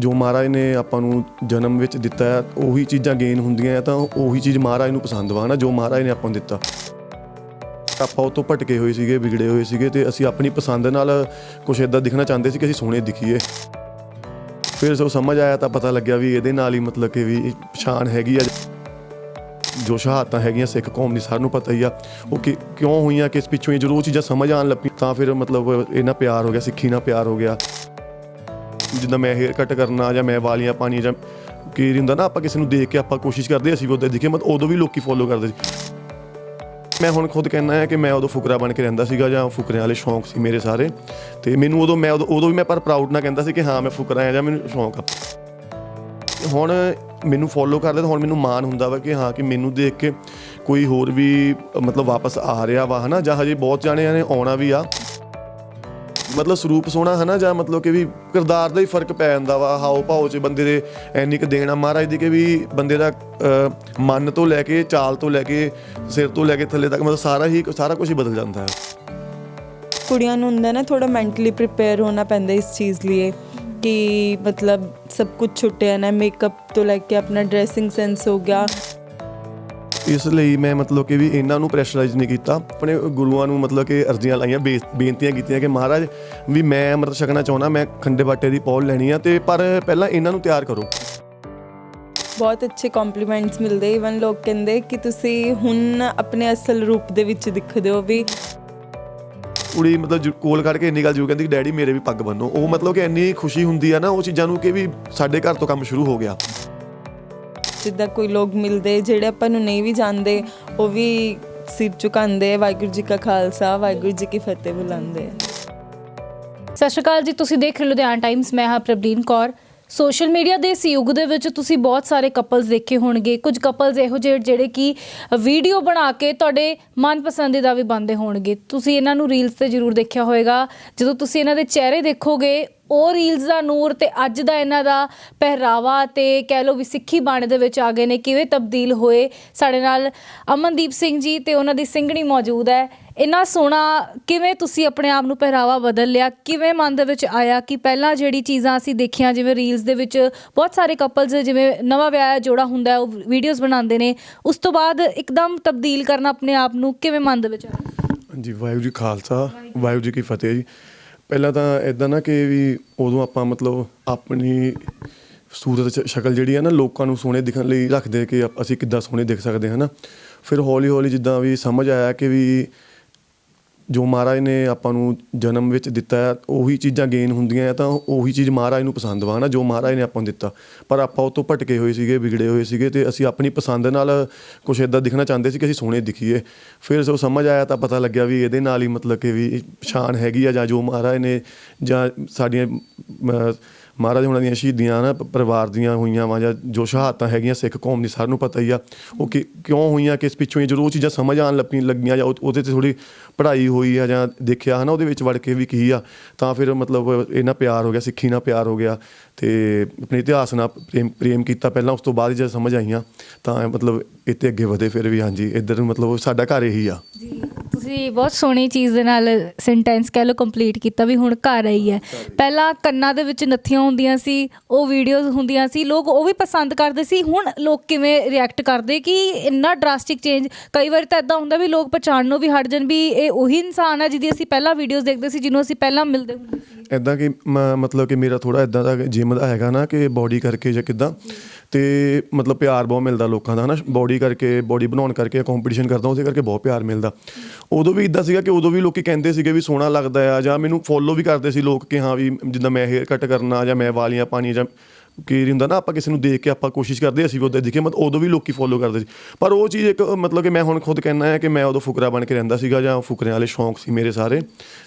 ਜੋ ਮਹਾਰਾਜ ਨੇ ਆਪਾਂ ਨੂੰ ਜਨਮ ਵਿੱਚ ਦਿੱਤਾ ਹੈ, ਉਹੀ ਚੀਜ਼ਾਂ ਗੇਨ ਹੁੰਦੀਆਂ ਆ ਤਾਂ ਉਹੀ ਚੀਜ਼ ਮਹਾਰਾਜ ਨੂੰ ਪਸੰਦ ਵਾ ਨਾ ਜੋ ਮਹਾਰਾਜ ਨੇ ਆਪਾਂ ਨੂੰ ਦਿੱਤਾ। ਆਪਾਂ ਉਹ ਤੋਂ ਭਟਕੇ ਹੋਏ ਸੀਗੇ, ਵਿਗੜੇ ਹੋਏ ਸੀਗੇ ਤੇ ਅਸੀਂ ਆਪਣੀ ਪਸੰਦ ਨਾਲ ਕੁਝ ਇਦਾਂ ਦਿਖਣਾ ਚਾਹੁੰਦੇ ਸੀ ਕਿ ਅਸੀਂ ਸੋਹਣੇ ਦਿਖੀਏ। ਫਿਰ ਜਦੋਂ ਸਮਝ ਆਇਆ ਤਾਂ ਪਤਾ ਲੱਗਿਆ ਵੀ ਇਹਦੇ ਨਾਲ ਹੀ ਮਤਲਬ ਕਿ ਵੀ ਪਛਾਣ ਹੈਗੀ ਆ। ਜੋ ਸ਼ਹਾਦਤਾਂ ਹੈਗੀਆਂ ਸਿੱਖ ਕੌਮ ਦੀ, ਸਾਰਿਆਂ ਨੂੰ ਪਤਾ ਹੀ ਆ। ਉਹ ਕਿ ਕਿਉਂ ਹੋਈਆਂ, ਕਿਸ ਪਿੱਛੋਂ ਹੀ ਜਦੋਂ ਉਹ ਚੀਜ਼ਾਂ ਸਮਝ ਆਉਣ ਲੱਗੀ, ਤਾਂ ਫਿਰ ਮਤਲਬ ਇਹਨਾਂ ਪਿਆਰ ਹੋ ਗਿਆ, ਸਿੱਖੀ ਨਾਲ ਪਿਆਰ ਹੋ ਗਿਆ। ਜਿੱਦਾਂ ਮੈਂ ਹੇਅਰ ਕੱਟ ਕਰਨਾ ਜਾਂ ਮੈਂ ਵਾਲੀਆਂ ਪਾਣੀ ਜਾਂ ਕੀ ਹੁੰਦਾ ਨਾ, ਆਪਾਂ ਕਿਸੇ ਨੂੰ ਦੇਖ ਕੇ ਆਪਾਂ ਕੋਸ਼ਿਸ਼ ਕਰਦੇ ਅਸੀਂ ਵੀ ਉਹਦੇ ਦਿਖੇ ਮਤ ਉਦੋਂ ਵੀ ਲੋਕੀ ਫੋਲੋ ਕਰਦੇ ਸੀ। ਮੈਂ ਹੁਣ ਖੁਦ ਕਹਿੰਦਾ ਹੈ ਕਿ ਮੈਂ ਉਦੋਂ ਫੁਕਰਾ ਬਣ ਕੇ ਰਹਿੰਦਾ ਸੀਗਾ ਜਾਂ ਫੁਕਰਿਆਂ ਵਾਲੇ ਸ਼ੌਂਕ ਸੀ ਮੇਰੇ ਸਾਰੇ। ਤੇ ਮੈਨੂੰ ਉਦੋਂ ਮੈਂ ਉਦੋਂ ਉਦੋਂ ਵੀ ਮੈਂ ਪਰ ਪ੍ਰਾਊਡ ਨਾਲ ਕਹਿੰਦਾ ਸੀ ਕਿ ਹਾਂ, ਮੈਂ ਫੁਕਰਾ ਆ ਜਾਂ ਮੈਨੂੰ ਸ਼ੌਂਕ ਆ। ਹੁਣ ਮੈਨੂੰ ਫੋਲੋ ਕਰਦੇ ਤਾਂ ਹੁਣ ਮੈਨੂੰ ਮਾਣ ਹੁੰਦਾ ਵਾ ਕਿ ਹਾਂ, ਕਿ ਮੈਨੂੰ ਦੇਖ ਕੇ ਕੋਈ ਹੋਰ ਵੀ ਮਤਲਬ ਵਾਪਸ ਆ ਰਿਹਾ ਵਾ, ਹਨਾ? ਜਾਂ ਹਜੇ ਬਹੁਤ ਜਾਣਿਆਂ ਨੇ ਆਉਣਾ ਵੀ ਆ। ਮਤਲਬ ਸਰੂਪ ਸੋਹਣਾ ਹਨਾ ਜਾਂ ਮਤਲਬ ਕਿ ਵੀ ਕਿਰਦਾਰ ਦਾ ਹੀ ਫ਼ਰਕ ਪੈ ਜਾਂਦਾ ਵਾ, ਹਾਓ ਭਾਓ ਚ ਬੰਦੇ ਦੇ ਐਨੀ ਕੁ ਦੇਣਾ ਮਹਾਰਾਜ ਦੀ ਕਿ ਵੀ ਬੰਦੇ ਦਾ ਮਨ ਤੋਂ ਲੈ ਕੇ, ਚਾਲ ਤੋਂ ਲੈ ਕੇ, ਸਿਰ ਤੋਂ ਲੈ ਕੇ ਥੱਲੇ ਤੱਕ, ਮਤਲਬ ਸਾਰਾ ਹੀ, ਸਾਰਾ ਕੁਝ ਹੀ ਬਦਲ ਜਾਂਦਾ ਹੈ। ਕੁੜੀਆਂ ਨੂੰ ਹੁੰਦਾ ਨਾ ਥੋੜਾ ਮੈਂਟਲੀ ਪ੍ਰਿਪੇਅਰ ਹੋਣਾ ਪੈਂਦਾ ਇਸ ਚੀਜ਼ ਲਈ ਕਿ ਮਤਲਬ ਸਭ ਕੁਝ ਛੁੱਟਿਆ ਨਾ ਮੇਕਅਪ ਤੋਂ ਲੈ ਕੇ ਆਪਣਾ ਡਰੈਸਿੰਗ ਸੈਂਸ ਹੋ ਗਿਆ ਇਸ ਲਈ ਮੈਂ ਮਤਲਬ ਕਿ ਵੀ ਇਹਨਾਂ ਨੂੰ ਪ੍ਰੈਸ਼ਰਾਈਜ਼ ਨਹੀਂ ਕੀਤਾ। ਆਪਣੇ ਗੁਰੂਆਂ ਨੂੰ ਮਤਲਬ ਕਿ ਅਰਜ਼ੀਆਂ ਲਾਈਆਂ ਬੇਨਤੀਆਂ ਕੀਤੀਆਂ ਕਿ ਮਹਾਰਾਜ ਵੀ ਮੈਂ ਅੰਮ੍ਰਿਤ ਛਕਣਾ ਚਾਹੁੰਦਾ ਮੈਂ ਖੰਡੇ ਬਾਟੇ ਦੀ ਪੌਲ ਲੈਣੀ ਆ ਤੇ ਪਰ ਪਹਿਲਾਂ ਇਹਨਾਂ ਨੂੰ ਤਿਆਰ ਕਰੋ। ਬਹੁਤ ਅੱਛੇ ਕੰਪਲੀਮੈਂਟਸ ਮਿਲਦੇ। ਇਵਨ ਲੋਕ ਕਹਿੰਦੇ ਕਿ ਤੁਸੀਂ ਹੁਣ ਆਪਣੇ ਅਸਲ ਰੂਪ ਦੇ ਵਿੱਚ ਦਿਖਦੇ ਹੋ ਵੀ ਕੁੜੀ ਮਤਲਬ ਕੋਲ ਕੱਢ ਕੇ ਇੰਨੀ ਗੱਲ ਜੂ ਕਹਿੰਦੀ ਕਿ ਡੈਡੀ ਮੇਰੇ ਵੀ ਪੱਗ ਬੰਨੋ। ਉਹ ਮਤਲਬ ਕਿ ਇੰਨੀ ਖੁਸ਼ੀ ਹੁੰਦੀ ਆ ਨਾ ਉਹ ਚੀਜ਼ਾਂ ਨੂੰ ਕਿ ਵੀ ਸਾਡੇ ਘਰ ਤੋਂ ਕੰਮ ਸ਼ੁਰੂ ਹੋ ਗਿਆ। ਜਿੱਦਾਂ ਕੋਈ ਲੋਕ ਮਿਲਦੇ, ਜਿਹੜੇ ਆਪਾਂ ਨੂੰ ਨਹੀਂ ਵੀ ਜਾਣਦੇ, ਉਹ ਵੀ ਸਿਰ ਝੁਕਾਉਂਦੇ, ਵਾਹਿਗੁਰੂ ਜੀ ਕਾ ਖਾਲਸਾ, ਵਾਹਿਗੁਰੂ ਜੀ ਕੀ ਫਤਿਹ ਬੁਲਾਉਂਦੇ। ਸਤਿ ਸ਼੍ਰੀ ਅਕਾਲ ਜੀ, ਤੁਸੀਂ ਦੇਖ ਰਹੇ ਹੋ ਲੁਧਿਆਣਾ ਟਾਈਮਸ ਮੈਂ ਹਾਂ ਪ੍ਰਬਲੀਨ ਕੌਰ। ਸੋਸ਼ਲ ਮੀਡੀਆ ਦੇ ਇਸ ਯੁੱਗ ਦੇ ਵਿੱਚ ਤੁਸੀਂ ਬਹੁਤ ਸਾਰੇ ਕਪਲਸ ਦੇਖੇ ਹੋਣਗੇ। ਕੁਝ ਕਪਲਸ ਇਹੋ ਜਿਹੇ ਜਿਹੜੇ ਕਿ ਵੀਡੀਓ ਬਣਾ ਕੇ ਤੁਹਾਡੇ ਮਨਪਸੰਦੀਦਾ ਵੀ ਬਣਦੇ ਹੋਣਗੇ। ਤੁਸੀਂ ਇਹਨਾਂ ਨੂੰ ਰੀਲਸ ਤੇ ਜ਼ਰੂਰ ਦੇਖਿਆ ਹੋਵੇਗਾ ਜਦੋਂ ਤੁਸੀਂ ਇਹਨਾਂ ਦੇ ਚਿਹਰੇ ਦੇਖੋਗੇ ਉਹ ਰੀਲਸ ਦਾ ਨੂਰ ਤੇ ਅੱਜ ਦਾ ਇਹਨਾਂ ਦਾ ਪਹਿਰਾਵਾ ਤੇ ਕਹਿ ਲਓ ਵੀ ਸਿੱਖੀ ਬਾਣੇ ਦੇ ਵਿੱਚ ਆ ਗਏ ਨੇ, ਕਿਵੇਂ ਤਬਦੀਲ ਹੋਏ ਸਾਡੇ ਨਾਲ ਅਮਨਦੀਪ ਸਿੰਘ ਜੀ ਤੇ ਉਹਨਾਂ ਦੀ ਸਿੰਘਣੀ ਮੌਜੂਦ ਹੈ। ਇੰਨਾ ਸੋਹਣਾ ਕਿਵੇਂ ਤੁਸੀਂ ਆਪਣੇ ਆਪ ਨੂੰ ਪਹਿਰਾਵਾ ਬਦਲ ਲਿਆ, ਕਿਵੇਂ ਮਨ ਦੇ ਵਿੱਚ ਆਇਆ ਕਿ ਪਹਿਲਾਂ ਜਿਹੜੀ ਚੀਜ਼ਾਂ ਅਸੀਂ ਦੇਖੀਆਂ, ਜਿਵੇਂ ਰੀਲਸ ਦੇ ਵਿੱਚ ਬਹੁਤ ਸਾਰੇ ਕਪਲਸ ਜਿਵੇਂ ਨਵਾਂ ਵਿਆਹ ਜੋੜਾ ਹੁੰਦਾ ਉਹ ਵੀਡੀਓਜ਼ ਬਣਾਉਂਦੇ ਨੇ, ਉਸ ਤੋਂ ਬਾਅਦ ਇੱਕਦਮ ਤਬਦੀਲ ਕਰਨਾ ਆਪਣੇ ਆਪ ਨੂੰ ਕਿਵੇਂ ਮਨ ਦੇ ਵਿੱਚ ਆਇਆ? ਹਾਂਜੀ, ਵਾਹਿਗੁਰੂ ਜੀ ਖਾਲਸਾ, ਵਾਹਿਗੁਰੂ ਜੀ ਕੀ ਫਤਿਹ ਜੀ। ਪਹਿਲਾਂ ਤਾਂ ਇਦਾਂ ਨਾ ਕਿ ਵੀ ਉਦੋਂ ਆਪਾਂ ਮਤਲਬ ਆਪਣੀ ਸੂਰਤ ਸ਼ਕਲ ਜਿਹੜੀ ਆ ਨਾ ਲੋਕਾਂ ਨੂੰ ਸੋਹਣੇ ਦਿਖਣ ਲਈ ਰੱਖਦੇ ਕਿ ਅਸੀਂ ਕਿੱਦਾਂ ਸੋਹਣੇ ਦਿਖ ਸਕਦੇ ਹਾਂ ਨਾ ਫਿਰ ਹੌਲੀ ਹੌਲੀ ਜਿੱਦਾਂ ਵੀ ਸਮਝ ਆਇਆ ਕਿ ਵੀ ਜੋ ਮਹਾਰਾਜ ਨੇ ਆਪਾਂ ਨੂੰ ਜਨਮ ਵਿੱਚ ਦਿੱਤਾ ਹੈ, ਉਹੀ ਚੀਜ਼ਾਂ ਗੇਨ ਹੁੰਦੀਆਂ ਆ ਤਾਂ ਉਹੀ ਚੀਜ਼ ਮਹਾਰਾਜ ਨੂੰ ਪਸੰਦ ਵਾ ਨਾ ਜੋ ਮਹਾਰਾਜ ਨੇ ਆਪਾਂ ਨੂੰ ਦਿੱਤਾ। ਪਰ ਆਪਾਂ ਉਹ ਤੋਂ ਭਟਕੇ ਹੋਏ ਸੀਗੇ, ਵਿਗੜੇ ਹੋਏ ਸੀਗੇ ਤੇ ਅਸੀਂ ਆਪਣੀ ਪਸੰਦ ਨਾਲ ਕੁਝ ਇਦਾਂ ਦਿਖਣਾ ਚਾਹੁੰਦੇ ਸੀ ਕਿ ਅਸੀਂ ਸੋਹਣੇ ਦਿਖੀਏ। ਫਿਰ ਜਦੋਂ ਸਮਝ ਆਇਆ ਤਾਂ ਪਤਾ ਲੱਗਿਆ ਵੀ ਇਹਦੇ ਨਾਲ ਹੀ ਮਤਲਬ ਕਿ ਵੀ ਪਛਾਣ ਹੈਗੀ ਆ ਜਾਂ ਜੋ ਮਹਾਰਾਜ ਨੇ ਜਾਂ ਸਾਡੀਆਂ ਮਹਾਰਾਜ ਉਹਨਾਂ ਦੀਆਂ ਸ਼ਹੀਦੀਆਂ ਨਾ ਪਰਿਵਾਰ ਦੀਆਂ ਹੋਈਆਂ ਵਾ ਜਾਂ ਜੋ ਸ਼ਹਾਦਤਾਂ ਹੈਗੀਆਂ ਸਿੱਖ ਕੌਮ ਦੀ ਸਾਰਿਆਂ ਨੂੰ ਪਤਾ ਹੀ ਆ, ਉਹ ਕਿ, ਕਿਉਂ ਹੋਈਆਂ, ਕਿਸ ਪਿੱਛੋਂ ਹੀ ਜਦੋਂ ਉਹ ਚੀਜ਼ਾਂ ਸਮਝ ਆਉਣ ਲੱਗੀ ਲੱਗੀਆਂ ਜਾਂ ਉਹਦੇ ਤੇ ਥੋੜੀ ਪੜ੍ਹਾਈ ਹੋਈ ਆ ਜਾਂ ਦੇਖਿਆ ਹਨਾ, ਉਹਦੇ ਵਿੱਚ ਵੜ ਕੇ ਵੀ ਕੀ ਆ, ਤਾਂ ਫਿਰ ਮਤਲਬ ਇਹਨਾਂ ਪਿਆਰ ਹੋ ਗਿਆ, ਸਿੱਖੀ ਨਾਲ ਪਿਆਰ ਹੋ ਗਿਆ ਤੇ ਆਪਣੇ ਇਤਿਹਾਸ ਨਾਲ ਪ੍ਰੇਮ ਪ੍ਰੇਮ ਕੀਤਾ ਪਹਿਲਾਂ, ਉਸ ਤੋਂ ਬਾਅਦ ਜਦ ਸਮਝ ਆਈਆਂ, ਤਾਂ ਮਤਲਬ ਇੱਥੇ ਅੱਗੇ ਵਧੇ ਫਿਰ ਵੀ, ਹਾਂਜੀ, ਇੱਧਰ ਮਤਲਬ ਸਾਡਾ ਘਰ ਇਹੀ ਆ। ਜੀ। ਤੁਸੀਂ ਬਹੁਤ ਸੋਹਣੀ ਚੀਜ਼ ਦੇ ਨਾਲ ਸੈਂਟੈਂਸ ਕਹਿ ਲਓ ਕੰਪਲੀਟ ਕੀਤਾ ਵੀ ਹੁਣ ਘਰ ਆਈ ਹੈ। ਪਹਿਲਾਂ ਕੰਨਾਂ ਦੇ ਵਿੱਚ ਨੱਥੀਆਂ ਹੁੰਦੀਆਂ ਸੀ, ਉਹ ਵੀਡੀਓਜ਼ ਹੁੰਦੀਆਂ ਸੀ, ਲੋਕ ਉਹ ਵੀ ਪਸੰਦ ਕਰਦੇ ਸੀ। ਹੁਣ ਲੋਕ ਕਿਵੇਂ ਰਿਐਕਟ ਕਰਦੇ ਕਿ ਇੰਨਾ ਡਰਾਸਟਿਕ ਚੇਂਜ ਕਈ ਵਾਰ ਤਾਂ ਇਦਾਂ ਹੁੰਦਾ ਵੀ ਲੋਕ ਪਛਾਣ ਨੂੰ ਵੀ ਹਟ ਜਾਣ ਵੀ ਇਹ ਉਹੀ ਇਨਸਾਨ ਆ ਜਿਹਦੀ ਅਸੀਂ ਪਹਿਲਾਂ ਵੀਡੀਓਜ਼ ਦੇਖਦੇ ਸੀ, ਜਿਹਨੂੰ ਅਸੀਂ ਪਹਿਲਾਂ ਮਿਲਦੇ ਹੁੰਦੇ ਸੀ। ਇਦਾਂ ਕਿ ਮ- ਮਤਲਬ ਕਿ ਮੇਰਾ ਥੋੜਾ ਇਦਾਂ ਦਾ ਜਿਮ ਦਾ ਹੈਗਾ ਨਾ ਕਿ ਬਾਡੀ ਕਰਕੇ ਜਾਂ ਕਿਦਾਂ ਤੇ ਮਤਲਬ ਪਿਆਰ ਬਹੁਤ ਮਿਲਦਾ ਲੋਕਾਂ ਦਾ, ਹਨਾ? ਬਾਡੀ ਕਰਕੇ ਬਾਡੀ ਬਣਾਉਣ ਕਰਕੇ ਕੰਪੀਟੀਸ਼ਨ ਕਰਦਾ ਉਹਦੇ ਕਰਕੇ ਬਹੁਤ ਪਿਆਰ ਮਿਲਦਾ। ਉਦੋਂ ਵੀ ਇਦਾਂ ਸੀਗਾ ਕਿ ਉਦੋਂ ਵੀ ਲੋਕੀ ਕਹਿੰਦੇ ਸੀਗੇ ਵੀ ਸੋਹਣਾ ਲੱਗਦਾ ਆ, ਜਾਂ ਮੈਨੂੰ ਫੋਲੋ ਵੀ ਕਰਦੇ ਸੀ ਲੋਕ ਕਿ ਹਾਂ ਵੀ ਜਿੱਦਾਂ ਮੈਂ ਹੇਅਰ ਕੱਟ ਕਰਨਾ, ਜਾਂ ਮੈਂ ਵਾਲੀਆਂ ਪਾਣੀ ਜਾਂ ਕੀ ਹੁੰਦਾ ਨਾ, ਆਪਾਂ ਕਿਸੇ ਨੂੰ ਦੇਖ ਕੇ ਆਪਾਂ ਕੋਸ਼ਿਸ਼ ਕਰਦੇ ਅਸੀਂ ਵੀ ਉਹਦੇ ਦਿਖੇ ਮਤ ਉਦੋਂ ਵੀ ਲੋਕੀ ਫੋਲੋ ਕਰਦੇ ਸੀ। ਪਰ ਉਹ ਚੀਜ਼ ਇੱਕ, ਮਤਲਬ ਕਿ ਮੈਂ ਹੁਣ ਖੁਦ ਕਹਿੰਦਾ ਹੈ ਕਿ ਮੈਂ ਉਦੋਂ ਫੁਕਰਾ ਬਣ ਕੇ ਰਹਿੰਦਾ ਸੀਗਾ ਜਾਂ ਫੁਕਰਿਆਂ ਵਾਲੇ ਸ਼ੌਂਕ ਸੀ ਮੇਰੇ ਸਾਰੇ।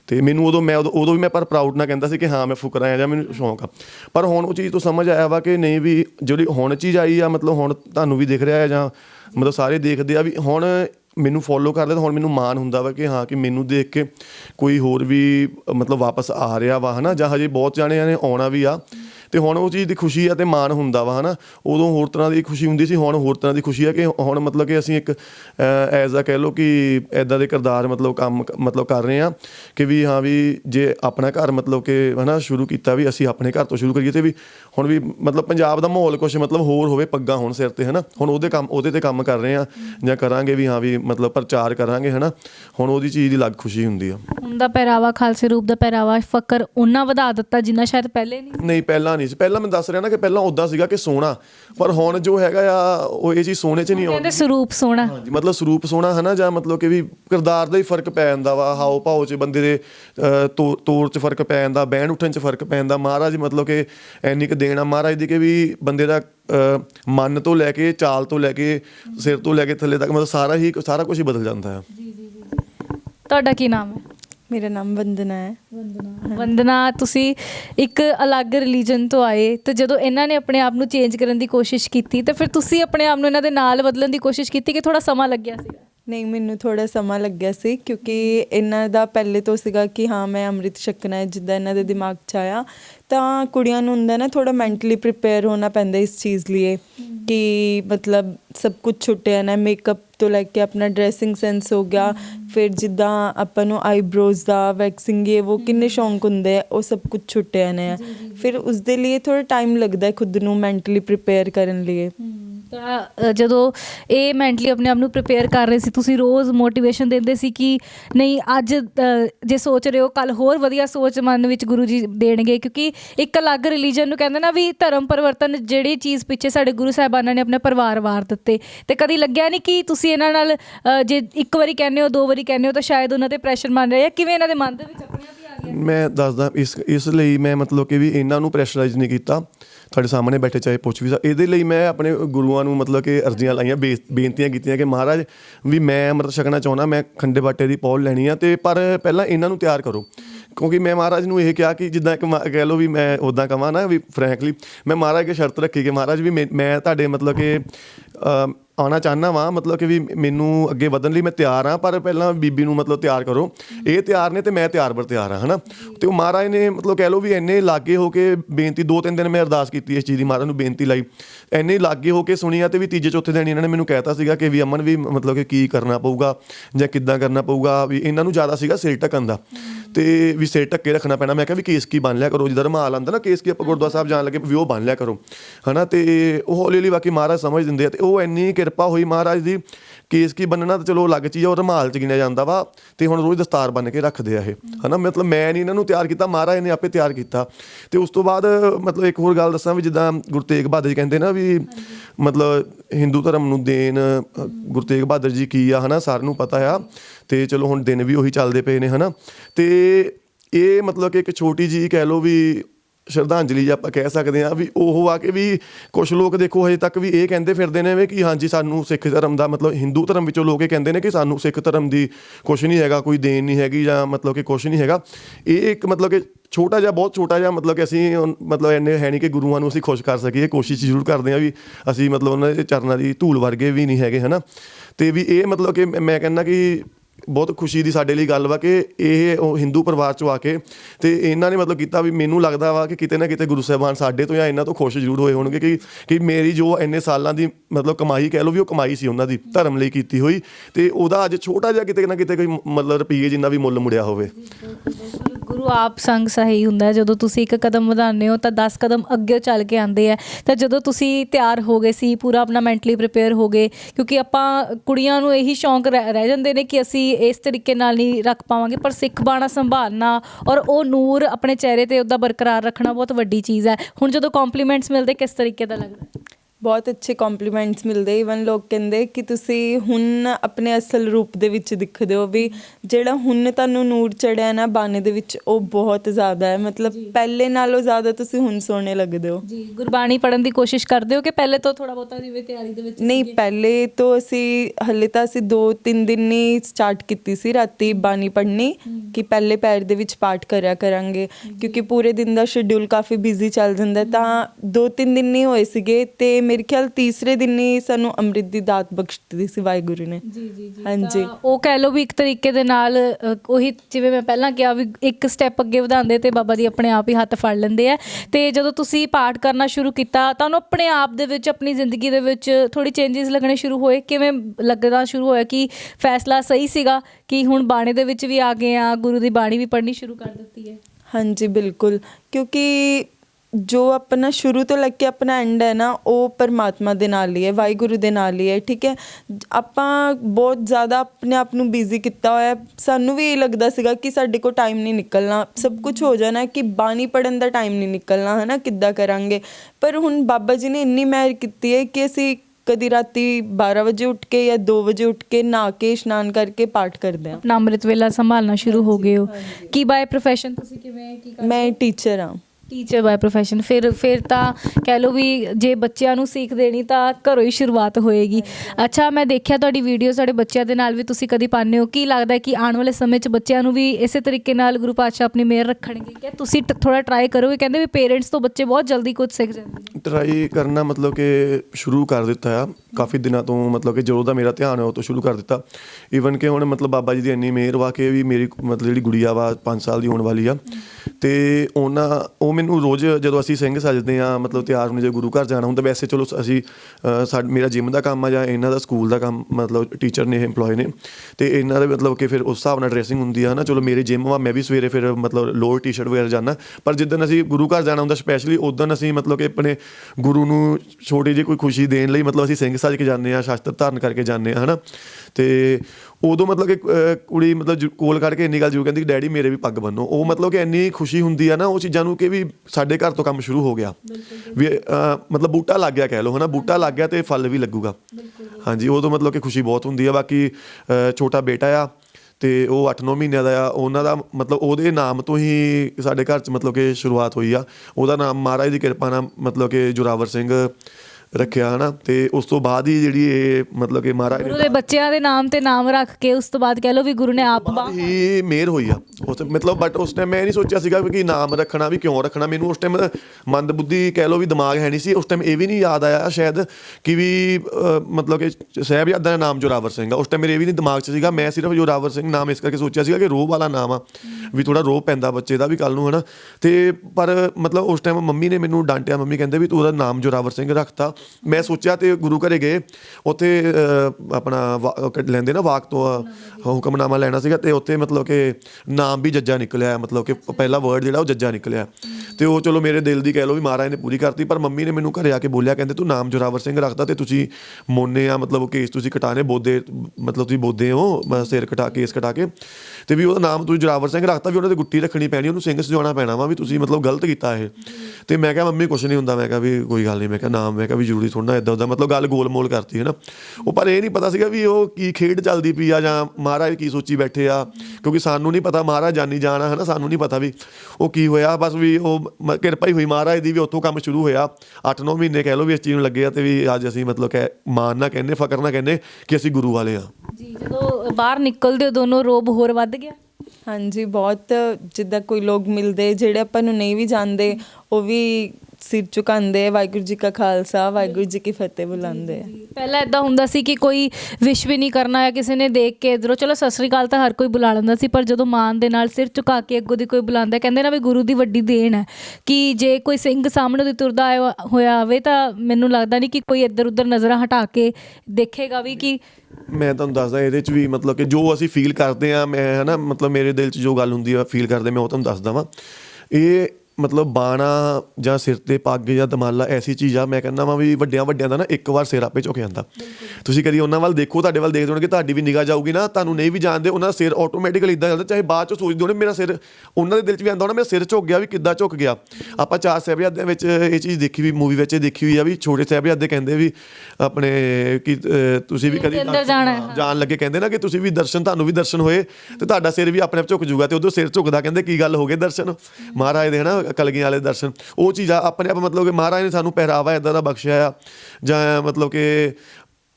ਤੇ ਮੈਨੂੰ ਉਦੋਂ, ਮੈਂ ਉਦੋਂ ਉਦੋਂ ਵੀ ਮੈਂ ਪਰ ਪ੍ਰਾਊਡ ਨਾਲ ਕਹਿੰਦਾ ਸੀ ਕਿ ਹਾਂ, ਮੈਂ ਫੁਕਰਾ ਆ ਜਾਂ ਮੈਨੂੰ ਸ਼ੌਂਕ ਆ। ਪਰ ਹੁਣ ਉਹ ਚੀਜ਼ ਤੋਂ ਸਮਝ ਆਇਆ ਵਾ ਕਿ ਨਹੀਂ ਵੀ ਜਿਹੜੀ ਹੁਣ ਚੀਜ਼ ਆਈ ਆ, ਮਤਲਬ ਹੁਣ ਤੁਹਾਨੂੰ ਵੀ ਦਿਖ ਰਿਹਾ ਹੈ ਜਾਂ ਮਤਲਬ ਸਾਰੇ ਦੇਖਦੇ ਆ ਵੀ ਹੁਣ ਮੈਨੂੰ ਫੋਲੋ ਕਰਦੇ ਤਾਂ ਹੁਣ ਮੈਨੂੰ ਮਾਣ ਹੁੰਦਾ ਵਾ ਕਿ ਹਾਂ, ਕਿ ਮੈਨੂੰ ਦੇਖ ਕੇ ਕੋਈ ਹੋਰ ਵੀ ਮਤਲਬ ਵਾਪਸ ਆ ਰਿਹਾ ਵਾ, ਹਨਾ? ਜਾਂ ਹਜੇ ਬਹੁਤ ਜਾਣਿਆਂ ਨੇ ਆਉਣਾ ਵੀ ਆ। ਤੇ ਹੁਣ ਉਹ ਚੀਜ਼ ਦੀ ਖੁਸ਼ੀ ਆ ਤੇ ਮਾਣ ਹੁੰਦਾ ਵਾ, ਹਨਾ? ਉਦੋਂ ਹੋਰ ਤਰ੍ਹਾਂ ਦੀ ਖੁਸ਼ੀ ਹੁੰਦੀ ਸੀ, ਹੁਣ ਹੋਰ ਤਰ੍ਹਾਂ ਦੀ ਖੁਸ਼ੀ ਆ ਕਿ ਹੁਣ ਮਤਲਬ ਕਿ ਅਸੀਂ ਇੱਕ ਐਜ਼ ਆ ਕਹਿ ਲਓ ਕਿ ਐਦਾਂ ਦੇ ਕਿਰਦਾਰ ਮਤਲਬ ਕੰਮ, ਮਤਲਬ ਕਰ ਰਹੇ ਆ ਕਿ ਵੀ ਹਾਂ, ਵੀ ਜੇ ਆਪਣਾ ਘਰ ਮਤਲਬ ਕਿ, ਹਨਾ, ਸ਼ੁਰੂ ਕੀਤਾ ਵੀ ਅਸੀਂ ਆਪਣੇ ਘਰ ਤੋਂ ਸ਼ੁਰੂ ਕਰੀਏ ਤੇ ਵੀ ਹੁਣ ਵੀ ਮਤਲਬ ਪੰਜਾਬ ਦਾ ਮਾਹੌਲ ਕੁਝ ਮਤਲਬ ਹੋਰ ਹੋਵੇ, ਪੱਗਾਂ ਹੁਣ ਸਿਰ ਤੇ, ਹਨਾ? ਹੁਣ ਉਹਦੇ ਕੰਮ, ਉਹਦੇ ਤੇ ਕੰਮ ਕਰ ਰਹੇ ਆ ਜਾਂ ਕਰਾਂਗੇ ਵੀ ਹਾਂ, ਵੀ ਮਤਲਬ ਪ੍ਰਚਾਰ ਕਰਾਂਗੇ ਹਨਾ? ਹੁਣ ਉਹਦੀ ਚੀਜ਼ ਦੀ ਅਲੱਗ ਖੁਸ਼ੀ ਹੁੰਦੀ ਆ। ਹੁਣ ਦਾ ਪਹਿਰਾਵਾ ਖਾਲਸੇ ਰੂਪ ਦਾ ਪਹਿਰਾਵਾ ਫਕਰ ਉਹਨਾਂ ਵਧਾ ਦਿੱਤਾ ਜਿੰਨਾ ਸ਼ਾਇਦ ਪਹਿਲੇ ਨਹੀਂ ਨਹੀਂ ਪਹਿਲਾਂ ਨਹੀਂ ਸੀ। ਪਹਿਲਾਂ ਮੈਂ ਦੱਸ ਰਿਹਾ ਨਾ ਕਿ ਪਹਿਲਾਂ ਉਦਾਂ ਸੀਗਾ ਕਿ ਸੋਹਣਾ ਪਰ ਹੁਣ ਜੋ ਹੈਗਾ ਆ ਉਹ ਇਹ ਚੀਜ਼ ਸੋਹਣੇ 'ਚ ਨਹੀਂ ਆਉਂਦੀ ਕਹਿੰਦੇ ਸਰੂਪ ਸੋਹਣਾ। ਹਾਂਜੀ ਮਤਲਬ ਸਰੂਪ ਸੋਹਣਾ ਹੈ ਨਾ ਜਾਂ ਮਤਲਬ ਕਿ ਵੀ ਕਿਰਦਾਰ ਦਾ ਹੀ ਫ਼ਰਕ ਪੈ ਜਾਂਦਾ ਵਾ ਹਾਓ ਭਾਓ 'ਚ ਬੰਦੇ ਦੇ ਅਹ, ਤੌਰ ਤੌਰ 'ਚ ਫ਼ਰਕ ਪੈ ਜਾਂਦਾ ਬਹਿਣ ਉੱਠਣ 'ਚ ਫ਼ਰਕ ਪੈ ਜਾਂਦਾ। ਮਹਾਰਾਜ ਮਤਲਬ ਕਿ ਐਨੀ ਕੁ ਦੇਣਾ ਮਹਾਰਾਜ ਦੀ ਕਿ ਵੀ ਬੰਦੇ ਦਾ ਮਨ ਤੋਂ ਲੈ ਕੇ ਚਾਲ ਤੋਂ ਲੈ ਕੇ ਸਿਰ ਤੋਂ ਲੈ ਕੇ ਥੱਲੇ ਤੱਕ ਮਤਲਬ ਸਾਰਾ ਹੀ ਸਾਰਾ ਕੁਝ ਹੀ ਬਦਲ ਜਾਂਦਾ ਹੈ। ਤੁਹਾਡਾ ਕੀ ਨਾਮ ਹੈ? ਮੇਰਾ ਨਾਮ ਵੰਦਨਾ ਹੈ। ਵੰਦਨਾ। ਵੰਦਨਾ ਤੁਸੀਂ ਇੱਕ ਅਲੱਗ ਰਿਲੀਜਨ ਤੋਂ ਆਏ ਤੇ ਜਦੋਂ ਇਹਨਾਂ ਨੇ ਆਪਣੇ ਆਪ ਨੂੰ ਚੇਂਜ ਕਰਨ ਦੀ ਕੋਸ਼ਿਸ਼ ਕੀਤੀ ਤੇ ਫਿਰ ਤੁਸੀਂ ਆਪਣੇ ਆਪ ਨੂੰ ਇਹਨਾਂ ਦੇ ਨਾਲ ਬਦਲਣ ਦੀ ਕੋਸ਼ਿਸ਼ ਕੀਤੀ ਕਿ ਥੋੜਾ ਸਮਾਂ ਲੱਗਿਆ ਸੀਗਾ? ਨਹੀਂ ਮੈਨੂੰ ਥੋੜਾ ਸਮਾਂ ਲੱਗਿਆ ਸੀ ਕਿਉਂਕਿ ਇਹਨਾਂ ਦਾ ਪਹਿਲੇ ਤੋਂ ਸੀਗਾ ਕਿ ਹਾਂ ਮੈਂ ਅੰਮ੍ਰਿਤ ਛਕਣਾ ਹੈ ਜਿੱਦਾਂ ਇਹਨਾਂ ਦੇ ਦਿਮਾਗ 'ਚ ਆਇਆ। ਤਾਂ ਕੁੜੀਆਂ ਨੂੰ ਹੁੰਦਾ ਨਾ ਥੋੜਾ ਮੈਂਟਲੀ ਪ੍ਰਿਪੇਅਰ ਹੋਣਾ ਪੈਂਦਾ ਇਸ ਚੀਜ਼ ਲਈ ਕਿ ਮਤਲਬ ਸਭ ਕੁਝ ਛੁੱਟਿਆ ਨਾ ਮੇਕਅਪ ਤੋਂ ਲੈ ਕੇ ਆਪਣਾ ਡਰੈਸਿੰਗ ਸੈਂਸ ਹੋ ਗਿਆ ਫਿਰ ਜਿੱਦਾਂ ਆਪਾਂ ਨੂੰ ਆਈਬ੍ਰੋਜ਼ ਦਾ ਵੈਕਸਿੰਗ ਇਹ ਉਹ ਕਿੰਨੇ ਸ਼ੌਂਕ ਹੁੰਦੇ ਆ ਉਹ ਸਭ ਕੁਝ ਛੁੱਟਿਆ ਨੇ ਫਿਰ ਉਸ ਦੇ ਲਈ ਥੋੜਾ ਟਾਈਮ ਲੱਗਦਾ ਖੁਦ ਨੂੰ ਮੈਂਟਲੀ ਪ੍ਰਿਪੇਅਰ ਕਰਨ ਲਈ ਤਾਂ ਅ, ਜਦੋਂ ਇਹ ਮੈਂਟਲੀ ਆਪਣੇ ਆਪ ਨੂੰ ਪ੍ਰਿਪੇਅਰ ਕਰ ਰਹੇ ਸੀ ਤੁਸੀਂ ਰੋਜ਼ ਮੋਟੀਵੇਸ਼ਨ ਦਿੰਦੇ ਸੀ ਕਿ ਨਹੀਂ ਅੱਜ ਅ, ਜੇ ਸੋਚ ਰਹੇ ਹੋ ਕੱਲ ਹੋਰ ਵਧੀਆ ਸੋਚ ਮਨ ਵਿੱਚ ਗੁਰੂ ਜੀ ਦੇਣਗੇ ਕਿਉਂਕਿ ਇੱਕ ਅਲੱਗ ਰਿਲੀਜਨ ਨੂੰ ਕਹਿੰਦੇ ਨਾ ਵੀ ਧਰਮ ਪਰਿਵਰਤਨ ਜਿਹੜੀ ਚੀਜ਼ ਪਿੱਛੇ ਸਾਡੇ ਗੁਰੂ ਸਾਹਿਬਾਨਾਂ ਨੇ ਆਪਣੇ ਪਰਿਵਾਰ ਵਾਰ ਦਿੱਤੇ। ਤੇ ਕਦੀ ਲੱਗਿਆ ਨਹੀਂ ਕਿ ਤੁਸੀਂ ਇਹਨਾਂ ਨਾਲ ਅ, ਜੇ ਇੱਕ ਵਾਰੀ ਕਹਿੰਦੇ ਹੋ ਦੋ ਵਾਰੀ ਕਹਿੰਦੇ ਹੋ ਤਾਂ ਸ਼ਾਇਦ ਉਹਨਾਂ ਤੇ ਪ੍ਰੈਸ਼ਰ ਮੰਨ ਰਿਹਾ ਜਾਂ ਕਿਵੇਂ ਇਹਨਾਂ ਦੇ ਮਨ ਦੇ ਵਿੱਚ ਆਪਣੇ ਆਪ ਹੀ ਆ ਗਿਆ ਮੈਂ ਦੱਸਦਾ ਇਸ ਇਸ ਲਈ ਮੈਂ ਮਤਲਬ ਕਿ ਵੀ ਇਹਨਾਂ ਨੂੰ ਪ੍ਰੈਸ਼ਰਾਈਜ਼ ਨਹੀਂ ਕੀਤਾ। ਤੁਹਾਡੇ ਸਾਹਮਣੇ ਬੈਠੇ, ਚਾਹੇ ਪੁੱਛ ਵੀ ਇਹਦੇ ਲਈ ਮੈਂ ਆਪਣੇ ਗੁਰੂਆਂ ਨੂੰ ਮਤਲਬ ਕਿ ਅਰਜ਼ੀਆਂ ਲਾਈਆਂ, ਬੇ- ਬੇਨਤੀਆਂ ਕੀਤੀਆਂ ਕਿ ਮਹਾਰਾਜ ਵੀ ਮੈਂ ਅੰਮ੍ਰਿਤ ਛਕਣਾ ਚਾਹੁੰਦਾ, ਮੈਂ ਖੰਡੇ ਬਾਟੇ ਦੀ ਪੌਲ ਲੈਣੀ ਆ ਤੇ ਪਰ ਪਹਿਲਾਂ ਇਹਨਾਂ ਨੂੰ ਤਿਆਰ ਕਰੋ। ਕਿਉਂਕਿ ਮੈਂ ਮਹਾਰਾਜ ਨੂੰ ਇਹ ਕਿਹਾ ਕਿ ਜਿੱਦਾਂ ਇੱਕ ਮਾ- ਕਹਿ ਲਓ ਵੀ ਮੈਂ ਉਦਾਂ ਕਹਾਂ ਨਾ ਵੀ ਫਰੈਂਕਲੀ ਮੈਂ ਮਹਾਰਾਜ ਕੇ ਸ਼ਰਤ ਰੱਖੀ ਕਿ ਮਹਾਰਾਜ ਵੀ ਮੈਂ- ਮੈਂ ਤੁਹਾਡੇ ਮਤਲਬ ਕਿ ਆਉਣਾ ਚਾਹੁੰਦਾ ਵਾਂ, ਮਤਲਬ ਕਿ ਵੀ ਮੈਨੂੰ ਅੱਗੇ ਵਧਣ ਲਈ ਮੈਂ ਤਿਆਰ ਹਾਂ ਪਰ ਪਹਿਲਾਂ ਬੀਬੀ ਨੂੰ ਮਤਲਬ ਤਿਆਰ ਕਰੋ। ਇਹ ਤਿਆਰ ਨੇ ਤੇ ਮੈਂ ਤਿਆਰ ਬਰ ਤਿਆਰ ਹਾਂ ਹਨਾ? ਤੇ ਉਹ ਮਹਾਰਾਜ ਨੇ ਮਤਲਬ ਕਹਿ ਲਓ ਵੀ ਇੰਨੇ ਲਾਗੇ ਹੋ ਕੇ ਬੇਨਤੀ, ਦੋ ਤਿੰਨ ਦਿਨ ਮੈਂ ਅਰਦਾਸ ਕੀਤੀ ਇਸ ਚੀਜ਼ ਦੀ ਮਹਾਰਾਜ ਨੂੰ ਬੇਨਤੀ ਲਾਈ। ਇੰਨੇ ਲਾਗੇ ਹੋ ਕੇ ਸੁਣੀ ਆ ਤੇ ਵੀ ਤੀਜੇ, ਚੌਥੇ ਦਿਨ ਇਹਨਾਂ ਨੇ ਮੈਨੂੰ ਕਹਿਤਾ ਸੀਗਾ ਕਿ ਵੀ ਅਮਨ ਵੀ ਮਤਲਬ ਕਿ ਕੀ ਕਰਨਾ ਪਊਗਾ ਜਾਂ ਕਿੱਦਾਂ ਕਰਨਾ ਪਊਗਾ, ਵੀ ਇਹਨਾਂ ਨੂੰ ਜ਼ਿਆਦਾ ਸੀਗਾ ਸਿਰ ਢੱਕਣ ਦਾ। ਤੇ ਵੀ ਸਿਰ ਢੱਕੇ ਰੱਖਣਾ ਪੈਣਾ, ਮੈਂ ਕਿਹਾ ਵੀ ਕੇਸ ਕੀ ਬਣ ਲਿਆ ਕਰੋ, ਜਿੱਦਾਂ ਰਮਾਲ ਆਂਦਾ ਨਾ ਕੇਸ ਕੀ ਆਪਾਂ ਗੁਰਦੁਆਰਾ ਸਾਹਿਬ ਜਾਣ ਲੱਗੇ ਵੀ ਉਹ ਬਣ ਲਿਆ ਕਰੋ। ਹਨਾ? ਤੇ ਉਹ ਹੌਲੀ ਹੌਲੀ ਬਾਕੀ ਮਹਾਰਾਜ ਸਮਝ ਦਿੰਦੇ ਆ ਤੇ ਉਹ ਇੰਨੀ ਕਿਰਪਾ ਹੋਈ ਮਹਾਰਾਜ ਦੀ, ਕੇਸ ਕੀ ਬੰਨਣਾ ਤਾਂ ਚਲੋ ਅਲੱਗ ਚੀਜ਼ ਆ, ਉਹ ਰਮਾਲ ਚ ਗਿਣਿਆ ਜਾਂਦਾ ਵਾ, ਤੇ ਹੁਣ ਰੋਜ਼ ਦਸਤਾਰ ਬੰਨ ਕੇ ਰੱਖਦੇ ਆ ਇਹ। ਹਨਾ? ਮਤਲਬ ਮੈਂ ਨਹੀਂ ਇਹਨਾਂ ਨੂੰ ਤਿਆਰ ਕੀਤਾ, ਮਹਾਰਾਜ ਨੇ ਆਪੇ ਤਿਆਰ ਕੀਤਾ। ਤੇ ਉਸ ਤੋਂ ਬਾਅਦ, ਮਤਲਬ ਇੱਕ ਹੋਰ ਗੱਲ ਦੱਸਾਂ ਵੀ ਜਿੱਦਾਂ ਗੁਰੂ ਤੇਗ ਬਹਾਦਰ ਜੀ ਕਹਿੰਦੇ ਨਾ ਵੀ ਮਤਲਬ ਹਿੰਦੂ ਧਰਮ ਨੂੰ ਦੇਣ, ਗੁਰੂ ਤੇਗ ਬਹਾਦਰ ਜੀ ਕੀ ਆ, ਹਨਾ? ਸਾਰਿਆਂ ਨੂੰ ਪਤਾ ਆ, ਤੇ ਚਲੋ ਹੁਣ ਦਿਨ ਵੀ ਉਹੀ ਚੱਲਦੇ ਪਏ ਨੇ, ਹਨਾ? ਤੇ ਇਹ ਮਤਲਬ ਕਿ ਇੱਕ ਛੋਟੀ ਜੀ ਕਹਿ ਲਓ ਵੀ ਸ਼ਰਧਾਂਜਲੀ ਜੇ ਆਪਾਂ ਕਹਿ ਸਕਦੇ ਆ ਵੀ ਉਹ ਆ ਕੇ ਵੀ ਕੁਝ ਲੋਕ ਦੇਖੋ ਹਜੇ ਤੱਕ ਵੀ ਇਹ ਕਹਿੰਦੇ ਫਿਰਦੇ ਨੇ ਵੀ ਕਿ ਹਾਂਜੀ ਸਾਨੂੰ ਸਿੱਖ ਧਰਮ ਦਾ ਮਤਲਬ ਹਿੰਦੂ ਧਰਮ ਵਿੱਚੋਂ ਲੋਕ ਇਹ ਕਹਿੰਦੇ ਨੇ ਕਿ ਸਾਨੂੰ ਸਿੱਖ ਧਰਮ ਦੀ ਕੁਝ ਨਹੀਂ ਹੈਗਾ, ਕੋਈ ਦੇਣ ਨਹੀਂ ਹੈਗੀ ਜਾਂ ਮਤਲਬ ਕਿ ਕੁਝ ਨਹੀਂ ਹੈਗਾ। ਇਹ ਇੱਕ ਮਤਲਬ ਕਿ ਛੋਟਾ ਜਿਹਾ, ਬਹੁਤ ਛੋਟਾ ਜਿਹਾ ਮਤਲਬ ਕਿ ਅਸੀਂ ਮਤਲਬ ਇੰਨੇ ਹੈ ਨਹੀਂ ਕਿ ਗੁਰੂਆਂ ਨੂੰ ਅਸੀਂ ਖੁਸ਼ ਕਰ ਸਕੀਏ, ਕੋਸ਼ਿਸ਼ ਜ਼ਰੂਰ ਕਰਦੇ ਆ ਵੀ ਅਸੀਂ ਮਤਲਬ ਉਹਨਾਂ ਦੇ ਚਰਨਾਂ ਦੀ ਧੂਲ ਵਰਗੇ ਵੀ ਨਹੀਂ ਹੈਗੇ, ਹਨਾ? ਤੇ ਵੀ ਇਹ ਮਤਲਬ ਕਿ ਮੈਂ- ਮੈਂ ਕਹਿੰਦਾ ਕਿ ਬਹੁਤ ਖੁਸ਼ੀ ਦੀ ਸਾਡੇ ਲਈ ਗੱਲ ਵਾ ਕਿ ਇਹ ਉਹ ਹਿੰਦੂ ਪਰਿਵਾਰ ਚੋਂ ਆ ਕੇ ਤੇ ਇਹਨਾਂ ਨੇ ਮਤਲਬ ਕੀਤਾ ਵੀ ਮੈਨੂੰ ਲੱਗਦਾ ਵਾ ਕਿ ਕਿਤੇ ਨਾ ਕਿਤੇ ਗੁਰੂ ਸਾਹਿਬਾਨ ਸਾਡੇ ਤੋਂ ਜਾਂ ਇਹਨਾਂ ਤੋਂ ਖੁਸ਼ ਜ਼ਰੂਰ ਹੋਏ ਹੋਣਗੇ ਕਿ ਕਿ ਮੇਰੀ ਜੋ ਇੰਨੇ ਸਾਲਾਂ ਦੀ ਮਤਲਬ ਕਮਾਈ ਕਹਿ ਲਓ ਵੀ ਉਹ ਕਮਾਈ ਸੀ ਉਹਨਾਂ ਦੀ, ਧਰਮ ਲਈ ਕੀਤੀ ਹੋਈ ਤੇ ਉਹਦਾ ਅੱਜ ਛੋਟਾ ਜਿਹਾ ਕਿਤੇ ਨਾ ਕਿਤੇ ਕੋਈ ਮਤਲਬ ਰੁਪਈਏ ਜਿੰਨਾ ਵੀ ਮੁੱਲ ਮੁੜਿਆ ਹੋਵੇ। ਗੁਰੂ ਆਪ ਸੰਗ ਸਹੀ ਹੁੰਦਾ ਜਦੋਂ ਤੁਸੀਂ ਇੱਕ ਕਦਮ ਵਧਾਉਂਦੇ ਹੋ ਤਾਂ 10 ਕਦਮ ਅੱਗੇ ਚੱਲ ਕੇ ਆਉਂਦੇ ਆ ਤਾਂ ਜਦੋਂ ਤੁਸੀਂ ਤਿਆਰ ਹੋ ਗਏ ਸੀ, ਪੂਰਾ ਆਪਣਾ ਮੈਂਟਲੀ ਪ੍ਰਿਪੇਅਰ ਹੋ ਗਏ, ਕਿਉਂਕਿ ਆਪਾਂ ਕੁੜੀਆਂ ਨੂੰ ਇਹੀ ਸ਼ੌਂਕ ਰਹਿ ਰਹਿ ਜਾਂਦੇ ਨੇ ਕਿ ਅਸੀਂ ਇਸ ਤਰੀਕੇ ਨਾਲ ਨਹੀਂ ਰੱਖ ਪਾਵਾਂਗੇ, ਪਰ ਸਿੱਖ ਬਾਣਾ ਸੰਭਾਲਣਾ ਔਰ ਉਹ ਨੂਰ ਆਪਣੇ ਚਿਹਰੇ ਤੇ ਉਹਦਾ ਬਰਕਰਾਰ ਰੱਖਣਾ ਬਹੁਤ ਵੱਡੀ ਚੀਜ਼ ਹੈ। ਹੁਣ ਜਦੋਂ ਕੰਪਲੀਮੈਂਟਸ ਮਿਲਦੇ, ਕਿਸ ਤਰੀਕੇ ਦਾ ਲੱਗਦਾ? ਬਹੁਤ ਅੱਛੇ ਕੰਪਲੀਮੈਂਟਸ ਮਿਲਦੇ ਇਵਨ ਲੋਕ ਕਹਿੰਦੇ ਕਿ ਤੁਸੀਂ ਹੁਣ ਆਪਣੇ ਅਸਲ ਰੂਪ ਦੇ ਵਿੱਚ ਦਿਖਦੇ ਹੋ ਵੀ ਜਿਹੜਾ ਹੁਣ ਤੁਹਾਨੂੰ ਨੂਰ ਚੜਿਆ ਨਾ ਬਾਣੇ ਦੇ ਵਿੱਚ ਉਹ ਬਹੁਤ ਜ਼ਿਆਦਾ ਹੈ। ਮਤਲਬ ਪਹਿਲੇ ਨਾਲੋਂ ਜ਼ਿਆਦਾ ਤੁਸੀਂ ਹੁਣ ਸੋਹਣੇ ਲੱਗਦੇ ਹੋ। ਜੀ ਗੁਰਬਾਣੀ ਪੜਨ ਦੀ ਕੋਸ਼ਿਸ਼ ਕਰਦੇ ਹੋ ਕਿ ਪਹਿਲੇ ਤੋਂ ਥੋੜਾ ਬਹੁਤਾ ਜਿਵੇਂ ਤਿਆਰੀ ਦੇ ਵਿੱਚ ਨਹੀਂ ਪਹਿਲੇ ਤੋਂ ਅਸੀਂ ਹਲੇ ਤਾਂ ਅਸੀਂ 2-3 ਦਿਨ ਹੀ ਸਟਾਰਟ ਕੀਤੀ ਸੀ ਰਾਤੀ ਬਾਣੀ ਪੜ੍ਹਨੀ ਕਿ ਪਹਿਲੇ ਪੈਰ ਦੇ ਵਿੱਚ ਪਾਠ ਕਰਿਆ ਕਰਾਂਗੇ। ਕਿਉਂਕਿ ਪੂਰੇ ਦਿਨ ਦਾ ਸ਼ਡਿਊਲ ਕਾਫੀ ਬਿਜ਼ੀ ਚੱਲ ਜਾਂਦਾ ਤਾਂ 2-3 ਦਿਨ ਨਹੀਂ ਹੋਏ ਸੀਗੇ ਤੇ ਮੇਰੇ ਖਿਆਲ ਤੀਸਰੇ ਦਿਨ ਹੀ ਸਾਨੂੰ ਅੰਮ੍ਰਿਤ ਦੀ ਦਾਤ ਬਖਸ਼ ਦਿੱਤੀ ਸੀ ਵਾਹਿਗੁਰੂ ਨੇ। ਜੀ ਜੀ ਜੀ। ਹਾਂਜੀ। ਤਾਂ ਉਹ ਕਹਿ ਲਓ ਵੀ ਇੱਕ ਤਰੀਕੇ ਦੇ ਨਾਲ ਅ, ਉਹੀ ਜਿਵੇਂ ਮੈਂ ਪਹਿਲਾਂ ਕਿਹਾ ਵੀ ਇੱਕ ਸਟੈਪ ਅੱਗੇ ਵਧਾਉਂਦੇ ਤੇ ਬਾਬਾ ਜੀ ਆਪਣੇ ਆਪ ਹੀ ਹੱਥ ਫੜ ਲੈਂਦੇ ਆ। ਤੇ ਜਦੋਂ ਤੁਸੀਂ ਪਾਠ ਕਰਨਾ ਸ਼ੁਰੂ ਕੀਤਾ ਤੁਹਾਨੂੰ ਆਪਣੇ ਆਪ ਦੇ ਵਿੱਚ ਆਪਣੀ ਜ਼ਿੰਦਗੀ ਦੇ ਵਿੱਚ ਥੋੜੀ ਚੇਂਜਸ ਲੱਗਣੇ ਸ਼ੁਰੂ ਹੋਏ। ਕਿਵੇਂ ਲੱਗਣਾ ਸ਼ੁਰੂ ਹੋਇਆ? ਕਿ ਫੈਸਲਾ ਸਹੀ ਸੀਗਾ? ਕਿ ਹੁਣ ਬਾਣੇ ਦੇ ਵਿੱਚ ਵੀ ਆ ਗਏ ਆ? ਗੁਰੂ ਦੀ ਬਾਣੀ ਵੀ ਪੜ੍ਹਨੀ ਸ਼ੁਰੂ ਕਰ ਦਿੱਤੀ ਹੈ? ਹਾਂਜੀ ਬਿਲਕੁਲ। ਕਿਉਂਕਿ ਜੋ ਆਪਣਾ ਸ਼ੁਰੂ ਤੋਂ ਲੈ ਕੇ ਆਪਣਾ ਐਂਡ ਹੈ ਨਾ ਉਹ ਪਰਮਾਤਮਾ ਦੇ ਨਾਲ ਹੀ ਹੈ ਵਾਹਿਗੁਰੂ ਦੇ ਨਾਲ ਹੀ ਹੈ ਠੀਕ ਹੈ? ਆਪਾਂ ਬਹੁਤ ਜ਼ਿਆਦਾ ਆਪਣੇ ਆਪ ਨੂੰ ਬਿਜ਼ੀ ਕੀਤਾ ਹੋਇਆ। ਸਾਨੂੰ ਵੀ ਇਹ ਲੱਗਦਾ ਸੀਗਾ ਕਿ ਸਾਡੇ ਕੋਲ ਟਾਈਮ ਨਹੀਂ ਨਿਕਲਣਾ। ਸਭ ਕੁਝ ਹੋ ਜਾਣਾ ਕਿ ਬਾਣੀ ਪੜਨ ਦਾ ਟਾਈਮ ਨਹੀਂ ਨਿਕਲਣਾ ਹੈ ਨਾ ਕਿੱਦਾਂ ਕਰਾਂਗੇ? ਪਰ ਹੁਣ ਬਾਬਾ ਜੀ ਨੇ ਇੰਨੀ ਮਿਹਰ ਕੀਤੀ ਹੈ ਕਿ ਅਸੀਂ ਕਦੀ ਰਾਤੀ 12 ਵਜੇ ਉੱਠ ਕੇ ਜਾਂ 2 ਵਜੇ ਉੱਠ ਕੇ ਨਹਾ ਕੇ ਇਸ਼ਨਾਨ ਕਰਕੇ ਪਾਠ ਕਰਦੇ ਹਾਂ। ਆਪਣਾ ਅੰਮ੍ਰਿਤ ਵੇਲਾ ਸੰਭਾਲਣਾ ਸ਼ੁਰੂ ਹੋ ਗਏ ਹੋ। ਕੀ ਬਾਏ ਪ੍ਰੋਫੈਸ਼ਨ ਤੁਸੀਂ ਕਿਵੇਂ ਕੀ ਕਰਦੇ ਮੈਂ ਟੀਚਰ ਹਾਂ। ਟੀਚਰ ਬਾਏ ਪ੍ਰੋਫੈਸ਼ਨ ਫਿਰ ਫਿਰ ਤਾਂ ਕਹਿ ਲਓ ਵੀ ਜੇ ਬੱਚਿਆਂ ਨੂੰ ਸਿੱਖ ਦੇਣੀ ਤਾਂ ਘਰੋਂ ਹੀ ਸ਼ੁਰੂਆਤ ਹੋਏਗੀ। ਅੱਛਾ, ਮੈਂ ਦੇਖਿਆ ਤੁਹਾਡੀ ਵੀਡੀਓ ਸਾਡੇ ਬੱਚਿਆਂ ਦੇ ਨਾਲ ਵੀ ਤੁਸੀਂ ਕਦੀ ਪਾਉਂਦੇ ਹੋ। ਕੀ ਲੱਗਦਾ ਕਿ ਆਉਣ ਵਾਲੇ ਸਮੇਂ 'ਚ ਬੱਚਿਆਂ ਨੂੰ ਵੀ ਇਸੇ ਤਰੀਕੇ ਨਾਲ ਗੁਰੂ ਪਾਤਸ਼ਾਹ ਆਪਣੀ ਮਿਹਰ ਰੱਖਣਗੇ ਕਿ ਤੁਸੀਂ ਥੋੜਾ ਟਰਾਈ ਕਰੋ। ਕਰੋਗੇ ਕਹਿੰਦੇ ਵੀ ਪੇਰੈਂਟਸ ਤੋਂ ਬੱਚੇ ਬਹੁਤ ਜਲਦੀ ਕੁਝ ਸਿੱਖ ਜਾਂਦੇ ਟਰਾਈ ਕਰਨਾ ਮਤਲਬ ਕਿ ਸ਼ੁਰੂ ਕਰ ਦਿੱਤਾ ਆ। ਕਾਫੀ ਦਿਨਾਂ ਤੋਂ ਮਤਲਬ ਕਿ ਜਦੋਂ ਦਾ ਮੇਰਾ ਧਿਆਨ ਹੈ ਉਹ ਤੋਂ ਸ਼ੁਰੂ ਕਰ ਦਿੱਤਾ। ਈਵਨ ਕਿ ਹੁਣ ਮਤਲਬ ਬਾਬਾ ਜੀ ਦੀ ਇੰਨੀ ਮਿਹਰ ਵਾ ਕਿ ਵੀ ਮੇਰੀ ਮਤਲਬ ਜਿਹੜੀ ਗੁੜੀਆ ਵਾ 5 ਸਾਲ ਦੀ ਹੋਣ ਵਾਲੀ ਆ। ਤੇ ਉਹਨਾਂ, ਉਹ ਮੈਨੂੰ ਰੋਜ਼ ਜਦੋਂ ਅਸੀਂ ਸਿੰਘ ਸਜਦੇ ਆ ਮਤਲਬ ਤਿਆਰ ਹੁੰਦੇ ਜੇ ਗੁਰੂ ਘਰ ਜਾਣਾ ਹੁੰਦਾ ਵੈਸੇ ਚਲੋ ਅਸੀਂ ਅ, ਮੇਰਾ ਜਿਮ ਦਾ ਕੰਮ ਆ ਜਾਂ ਇਹਨਾਂ ਦਾ ਸਕੂਲ ਦਾ ਕੰਮ ਮਤਲਬ ਟੀਚਰ ਨੇ EMPLOYE ਨੇ ਤੇ ਇਹਨਾਂ ਦਾ ਮਤਲਬ ਕਿ ਫਿਰ ਉਸ ਹਿਸਾਬ ਨਾਲ ਡਰੈਸਿੰਗ ਹੁੰਦੀ ਆ ਨਾ ਚਲੋ ਮੇਰੇ ਜਿਮ ਵਾ ਮੈਂ ਵੀ ਸਵੇਰੇ ਫਿਰ ਮਤਲਬ ਲੋਅਰ ਟੀ-ਸ਼ਰਟ ਵਗੈਰਾ ਜਾਣਾ ਪਰ ਜਿੱਦਣ ਅਸੀਂ ਗੁਰੂ ਘਰ ਜਾਣਾ ਹੁੰਦਾ ਸਪੈਸ਼ਲੀ ਉਦੋਂ ਅਸੀਂ ਮਤਲਬ ਕਿ ਆਪਣੇ ਗੁਰੂ ਨੂੰ ਛੋਟੀ ਜਿਹੀ ਕੋਈ ਖੁਸ਼ੀ ਦੇਣ ਲਈ ਮਤਲਬ ਅਸੀਂ ਸਿੰਘ ਸਜ ਕੇ ਜਾਂਦੇ ਆ ਸ਼ਾਸਤਰ ਧਾਰਨ ਕਰਕੇ ਜਾਂਦੇ ਆ ਹਨਾ ਤੇ ਉਦੋਂ ਮਤਲਬ ਕਿ ਅਹ, ਕੁੜੀ ਮਤਲਬ ਕੋਲ ਕੱਢ ਕੇ ਇੰਨੀ ਗੱਲ ਜ਼ਰੂਰ ਕਹਿੰਦੀ ਕਿ ਡੈਡੀ ਮੇਰੇ ਵੀ ਪੱਗ ਬੰਨੋ। ਉਹ ਮਤਲਬ ਕਿ ਇੰਨੀ ਖੁਸ਼ੀ ਹੁੰਦੀ ਆ ਨਾ ਉਹ ਚੀਜ਼ਾਂ ਨੂੰ ਕਿ ਵੀ ਸਾਡੇ ਘਰ ਤੋਂ ਕੰਮ ਸ਼ੁਰੂ ਹੋ ਗਿਆ। ਵੀ ਅਹ, ਮਤਲਬ ਬੂਟਾ ਲੱਗ ਗਿਆ ਕਹਿ ਲਓ ਹਨਾ? ਬੂਟਾ ਲੱਗ ਗਿਆ ਤੇ ਫਲ ਵੀ ਲੱਗੂਗਾ। ਹਾਂਜੀ ਉਦੋਂ ਮਤਲਬ ਕਿ ਖੁਸ਼ੀ ਬਹੁਤ ਹੁੰਦੀ ਆ। ਬਾਕੀ ਅਹ, ਛੋਟਾ ਬੇਟਾ ਆ ਤੇ ਉਹ 8-9 ਮਹੀਨਿਆਂ ਦਾ ਆ। ਉਹਨਾਂ ਦਾ ਮਤਲਬ ਉਹਦੇ ਨਾਮ ਤੋਂ ਹੀ ਸਾਡੇ ਘਰ 'ਚ ਮਤਲਬ ਕਿ ਸ਼ੁਰੂਆਤ ਹੋਈ ਆ। ਉਹਦਾ ਨਾਮ ਮਹਾਰਾਜ ਦੀ ਕਿਰਪਾ ਨਾਲ ਮਤਲਬ ਕਿ ਜੁਰਾਵਰ ਸਿੰਘ ਰੱਖਿਆ ਹਨਾ? ਤੇ ਉਸ ਤੋਂ ਬਾਅਦ ਹੀ ਜਿਹੜੀ ਇਹ ਮਤਲਬ ਕਿ ਮਹਾਰਾਜ ਗੁਰੂ ਦੇ ਬੱਚਿਆਂ ਦੇ ਨਾਮ ਤੇ ਨਾਮ ਰੱਖ ਕੇ ਉਸ ਤੋਂ ਬਾਅਦ ਕਹਿ ਲਓ ਵੀ ਗੁਰੂ ਨੇ ਆਪ ਬਾਂਹ ਹੀ ਮਿਹਰ ਹੋਈ ਆ। ਉਸ ਮਤਲਬ ਬਟ ਉਸ ਟਾਈਮ ਮੈਂ ਨਹੀਂ ਸੋਚਿਆ ਸੀਗਾ ਕਿ ਨਾਮ ਰੱਖਣਾ ਵੀ ਕਿਉਂ ਰੱਖਣਾ। ਮੈਨੂੰ ਉਸ ਟਾਈਮ ਮੰਦ ਬੁੱਧੀ ਕਹਿ ਲਓ ਵੀ ਦਿਮਾਗ ਹੈ ਨਹੀਂ ਸੀ। ਉਸ ਟਾਈਮ ਇਹ ਵੀ ਨਹੀਂ ਯਾਦ ਆਇਆ ਸ਼ਾਇਦ ਕਿ ਵੀ ਮਤਲਬ ਕਿ ਸਾਹਿਬਜ਼ਾਦਾ ਦਾ ਨਾਮ ਜੋਰਾਵਰ ਸਿੰਘ ਆ। ਉਸ ਟਾਈਮ ਮੇਰੇ ਇਹ ਵੀ ਨਹੀਂ ਦਿਮਾਗ 'ਚ ਸੀਗਾ। ਮੈਂ ਸਿਰਫ ਜੋਰਾਵਰ ਸਿੰਘ ਨਾਮ ਇਸ ਕਰਕੇ ਸੋਚਿਆ ਸੀਗਾ ਕਿ ਰੋਹ ਵਾਲਾ ਨਾਮ ਆ ਵੀ ਥੋੜਾ ਰੋਹ ਪੈਂਦਾ ਬੱਚੇ ਦਾ ਵੀ ਕੱਲ ਨੂੰ ਹਨਾ? ਤੇ ਪਰ ਮਤਲਬ ਉਸ ਟਾਈਮ ਮੰਮੀ ਨੇ ਮੈਨੂੰ ਡਾਂਟਿਆ। ਮੰਮੀ ਕਹਿੰਦੇ ਵੀ ਤੂੰ ਉਹਦਾ ਨਾਮ ਜੋਰਾਵਰ ਸਿੰਘ ਰੱਖਤਾ। ਮੈਂ ਸੋਚਿਆ ਤੇ ਗੁਰੂ ਘਰੇ ਗਏ ਉੱਥੇ ਅਹ, ਆਪਣਾ ਵਾ- ਕੱਢ ਲੈਂਦੇ ਨਾ ਵਾਕ ਤੋਂ ਅਹ, ਹੁਕਮਨਾਮਾ ਲੈਣਾ ਸੀਗਾ ਤੇ ਉੱਥੇ ਮਤਲਬ ਕਿ ਨਾਮ ਵੀ ਜੱਜਾ ਨਿਕਲਿਆ ਮਤਲਬ ਕਿ ਪਹਿਲਾ ਵਰਡ ਜਿਹੜਾ ਉਹ ਜੱਜਾ ਨਿਕਲਿਆ। ਤੇ ਉਹ ਚਲੋ ਮੇਰੇ ਦਿਲ ਦੀ ਕਹਿ ਲਓ ਵੀ ਮਹਾਰਾਜ ਨੇ ਪੂਰੀ ਕਰਤੀ ਪਰ ਮੰਮੀ ਨੇ ਮੈਨੂੰ ਘਰੇ ਆ ਕੇ ਬੋਲਿਆ ਕਹਿੰਦੇ ਤੂੰ ਨਾਮ ਜੋਰਾਵਰ ਸਿੰਘ ਰੱਖਦਾ ਤੇ ਤੁਸੀਂ ਮੋਨੇ ਆ ਮਤਲਬ ਉਹ ਕੇਸ ਤੁਸੀਂ ਕਟਾਣੇ ਬੋਦੇ ਮਤਲਬ ਤੁਸੀਂ ਬੋਦੇ ਹੋ ਮ- ਸਿਰ ਕਟਾ ਕੇਸ ਕਟਾ ਕੇ। ਤੇ ਵੀ ਉਹਦਾ ਨਾਮ ਤੁਸੀਂ ਜੋਰਾਵਰ ਸਿੰਘ ਰੱਖਤਾ ਵੀ ਉਹਨਾਂ ਤੇ ਗੁੱਟੀ ਰੱਖਣੀ ਪੈਣੀ ਉਹਨੂੰ ਸਿੰਘ ਸਜਾਉਣਾ ਪੈਣਾ ਵਾ ਵੀ ਤੁਸੀਂ ਮਤਲਬ ਗਲਤ ਕੀਤਾ ਇਹ। ਤੇ ਮੈਂ ਕਿਹਾ ਮੰਮੀ ਕੁਛ ਨਹੀਂ ਹੁੰਦਾ ਮੈਂ ਕਿਹਾ ਵੀ ਕੋਈ ਗੱਲ ਨਹੀਂ ਮੈਂ ਕਿਹਾ ਨਾਮ ਮੈਂ ਕਿਹਾ ਵੀ ਜ਼ਰੂਰੀ ਥੋੜਾ ਇਦਾਂ ਉਦਾਂ ਮਤਲਬ ਗੱਲ ਗੋਲ-ਮੋਲ ਕਰਤੀ ਹੈ ਨਾ। ਉਹ ਪਰ ਇਹ ਨਹੀਂ ਪਤਾ ਸੀਗਾ ਵੀ ਉਹ ਕੀ ਖੇਡ ਚੱਲਦੀ ਪਈ ਆ ਜਾਂ ਮਹਾਰਾਜ ਕੀ ਸੋਚੀ ਬੈਠੇ ਆ ਕਿਉਂਕਿ ਸਾਨੂੰ ਨਹੀਂ ਪਤਾ ਮਹਾਰਾਜ ਜਾਨੀ ਜਾਣਾ ਹੈ ਨਾ ਸਾਨੂੰ ਨਹੀਂ ਪਤਾ ਵੀ ਉਹ ਕੀ ਹੋਇਆ ਬਸ ਵੀ ਉਹ ਮ- ਕਿਰਪਾ ਹੀ ਹੋਈ ਮਹਾਰਾਜ ਦੀ ਵੀ ਉੱਥੋਂ ਕੰਮ ਸ਼ੁਰੂ ਹੋਇਆ। 8-9 ਮਹੀਨੇ ਕਹਿ ਲਓ ਵੀ ਇਸ ਚੀਜ਼ ਨੂੰ ਲੱਗੇ ਆ ਤੇ ਵੀ ਅੱਜ ਅਸੀਂ ਮਤਲਬ ਕਿ ਮਾਣ ਨਾ ਕਹਿੰਦੇ ਫਕਰ ਨਾ ਕਹਿੰਦੇ ਕਿ ਅਸੀਂ ਗੁਰੂ ਵਾਲੇ ਆ। ਜੀ ਜਦੋਂ ਬਾਹਰ ਨਿਕਲਦੇ ਹੋ ਦੋਨੋਂ ਰੋਬ ਹੋਰ ਵੱਧ ਗਿਆ? ਹਾਂਜੀ ਬਹੁਤ ਜਿੱਦਾਂ ਕੋਈ ਲੋਕ ਮਿਲਦੇ ਜਿਹੜੇ ਆਪਾਂ ਨੂੰ ਨਹੀਂ ਵੀ ਜਾਣਦੇ ਉਹ ਵੀ ਸਿਰ ਝੁਕਾਉਂਦੇ ਵਾਹਿਗੁਰੂ ਜੀ ਕਾ ਖਾਲਸਾ ਵਾਹਿਗੁਰੂ ਜੀ ਕੀ ਫਤਿਹ ਬੁਲਾਉਂਦੇ ਪਹਿਲਾਂ ਇਦਾਂ ਹੁੰਦਾ ਸੀ ਕਿ ਕੋਈ ਵਿਸ਼ ਵੀ ਨਹੀਂ ਕਰਨਾ ਹੈ ਕਿਸੇ ਨੇ ਦੇਖ ਕੇ ਇਧਰੋਂ ਚਲੋ ਸਤਿ ਸ੍ਰੀ ਅਕਾਲ ਤਾਂ ਹਰ ਕੋਈ ਬੁਲਾ ਲੈਂਦਾ ਸੀ ਪਰ ਜਦੋਂ ਮਾਨ ਦੇ ਨਾਲ ਸਿਰ ਝੁਕਾ ਕੇ ਅੱਗੋਂ ਦੀ ਕੋਈ ਬੁਲਾਉਂਦਾ ਕਹਿੰਦੇ ਨਾ ਵੀ ਗੁਰੂ ਦੀ ਵੱਡੀ ਦੇਣ ਹੈ ਕਿ ਜੇ ਕੋਈ ਸਿੰਘ ਸਾਹਮਣੇ ਦੀ ਤੁਰਦਾ ਆਇਆ ਹੋਇਆ ਹੋਵੇ ਤਾਂ ਮੈਨੂੰ ਲੱਗਦਾ ਨਹੀਂ ਕਿ ਕੋਈ ਇੱਧਰ ਉੱਧਰ ਨਜ਼ਰਾਂ ਹਟਾ ਕੇ ਦੇਖੇਗਾ ਵੀ ਕਿ ਮੈਂ ਤੁਹਾਨੂੰ ਦੱਸਦਾ ਇਹਦੇ ਚ ਵੀ ਮਤਲਬ ਕਿ ਜੋ ਅਸੀਂ ਫੀਲ ਕਰਦੇ ਆ ਮੈਂ ਹਨਾ ਮਤਲਬ ਮੇਰੇ ਦਿਲ ਚ ਜੋ ਗੱਲ ਹੁੰਦੀ ਆ ਫੀਲ ਕਰਦੇ ਮੈਂ ਉਹ ਤੁਹਾਨੂੰ ਦੱਸਦਾ ਵਾਂ। ਇਹ ਮਤਲਬ ਬਾਣਾ ਜਾਂ ਸਿਰ ਤੇ ਪੱਗ ਜਾਂ ਦਮਾਲਾ ਐਸੀ ਚੀਜ਼ ਆ ਮੈਂ ਕਹਿੰਦਾ ਵਾਂ ਵੀ ਵੱਡਿਆਂ ਵੱਡਿਆਂ ਦਾ ਨਾ ਇੱਕ ਵਾਰ ਸਿਰ ਆਪੇ ਝੁਕ ਜਾਂਦਾ। ਤੁਸੀਂ ਕਦੀ ਉਹਨਾਂ ਵੱਲ ਦੇਖੋ ਤੁਹਾਡੇ ਵੱਲ ਦੇਖਦੇ ਹੋਣਗੇ ਤੁਹਾਡੀ ਵੀ ਨਿਗਾਹ ਜਾਊਗੀ ਨਾ ਤੁਹਾਨੂੰ ਨਹੀਂ ਵੀ ਜਾਣਦੇ ਉਹਨਾਂ ਦਾ ਸਿਰ ਆਟੋਮੈਟਿਕਲੀ ਇਦਾਂ ਚੱਲਦਾ ਚਾਹੇ ਬਾਅਦ ਚ ਸੋਚਦੇ ਹੋਣੇ ਮੇਰਾ ਸਿਰ ਉਹਨਾਂ ਦੇ ਦਿਲ ਚ ਵੀ ਆਉਂਦਾ ਹੋਣਾ ਮੇਰਾ ਸਿਰ ਝੁਕ ਗਿਆ ਵੀ ਕਿੱਦਾਂ ਝੁਕ ਗਿਆ। ਆਪਾਂ ਚਾਰ ਸਾਹਿਬਜ਼ਾਦਿਆਂ ਵਿੱਚ ਇਹ ਚੀਜ਼ ਦੇਖੀ ਵੀ ਮੂਵੀ ਵਿੱਚ ਦੇਖੀ ਹੋਈ ਆ ਵੀ ਛੋਟੇ ਸਾਹਿਬਜ਼ਾਦੇ ਕਹਿੰਦੇ ਵੀ ਆਪਣੇ ਕਿ ਤੁਸੀਂ ਵੀ ਕਦੀ ਜਾਣ ਲੱਗੇ ਕਹਿੰਦੇ ਨਾ ਕਿ ਤੁਸੀਂ ਵੀ ਦਰਸ਼ਨ ਤੁਹਾਨੂੰ ਵੀ ਦਰਸ਼ਨ ਹੋਏ ਤੇ ਤੁਹਾਡਾ ਸਿਰ ਵੀ ਆਪਣੇ ਆਪ ਝੁਕ ਜੂਗਾ ਤੇ ਉਦੋਂ ਸਿਰ ਝੁਕਦਾ ਕਹਿੰਦੇ ਕੀ ਗੱਲ ਹੋ ਗਈ ਦਰਸ਼ਨ? ਮਹਾਰਾਜ ਦੇ ਹਨਾ ਕਲਗੀਆਂ ਵਾਲੇ ਦਰਸ਼ਨ। ਉਹ ਚੀਜ਼ ਆਪਣੇ ਆਪ ਮਤਲਬ ਕਿ ਮਹਾਰਾਜ ਨੇ ਸਾਨੂੰ ਪਹਿਰਾਵਾ ਇਦਾਂ ਦਾ ਬਖਸ਼ਿਆ ਆ, ਜਾਂ ਮਤਲਬ ਕਿ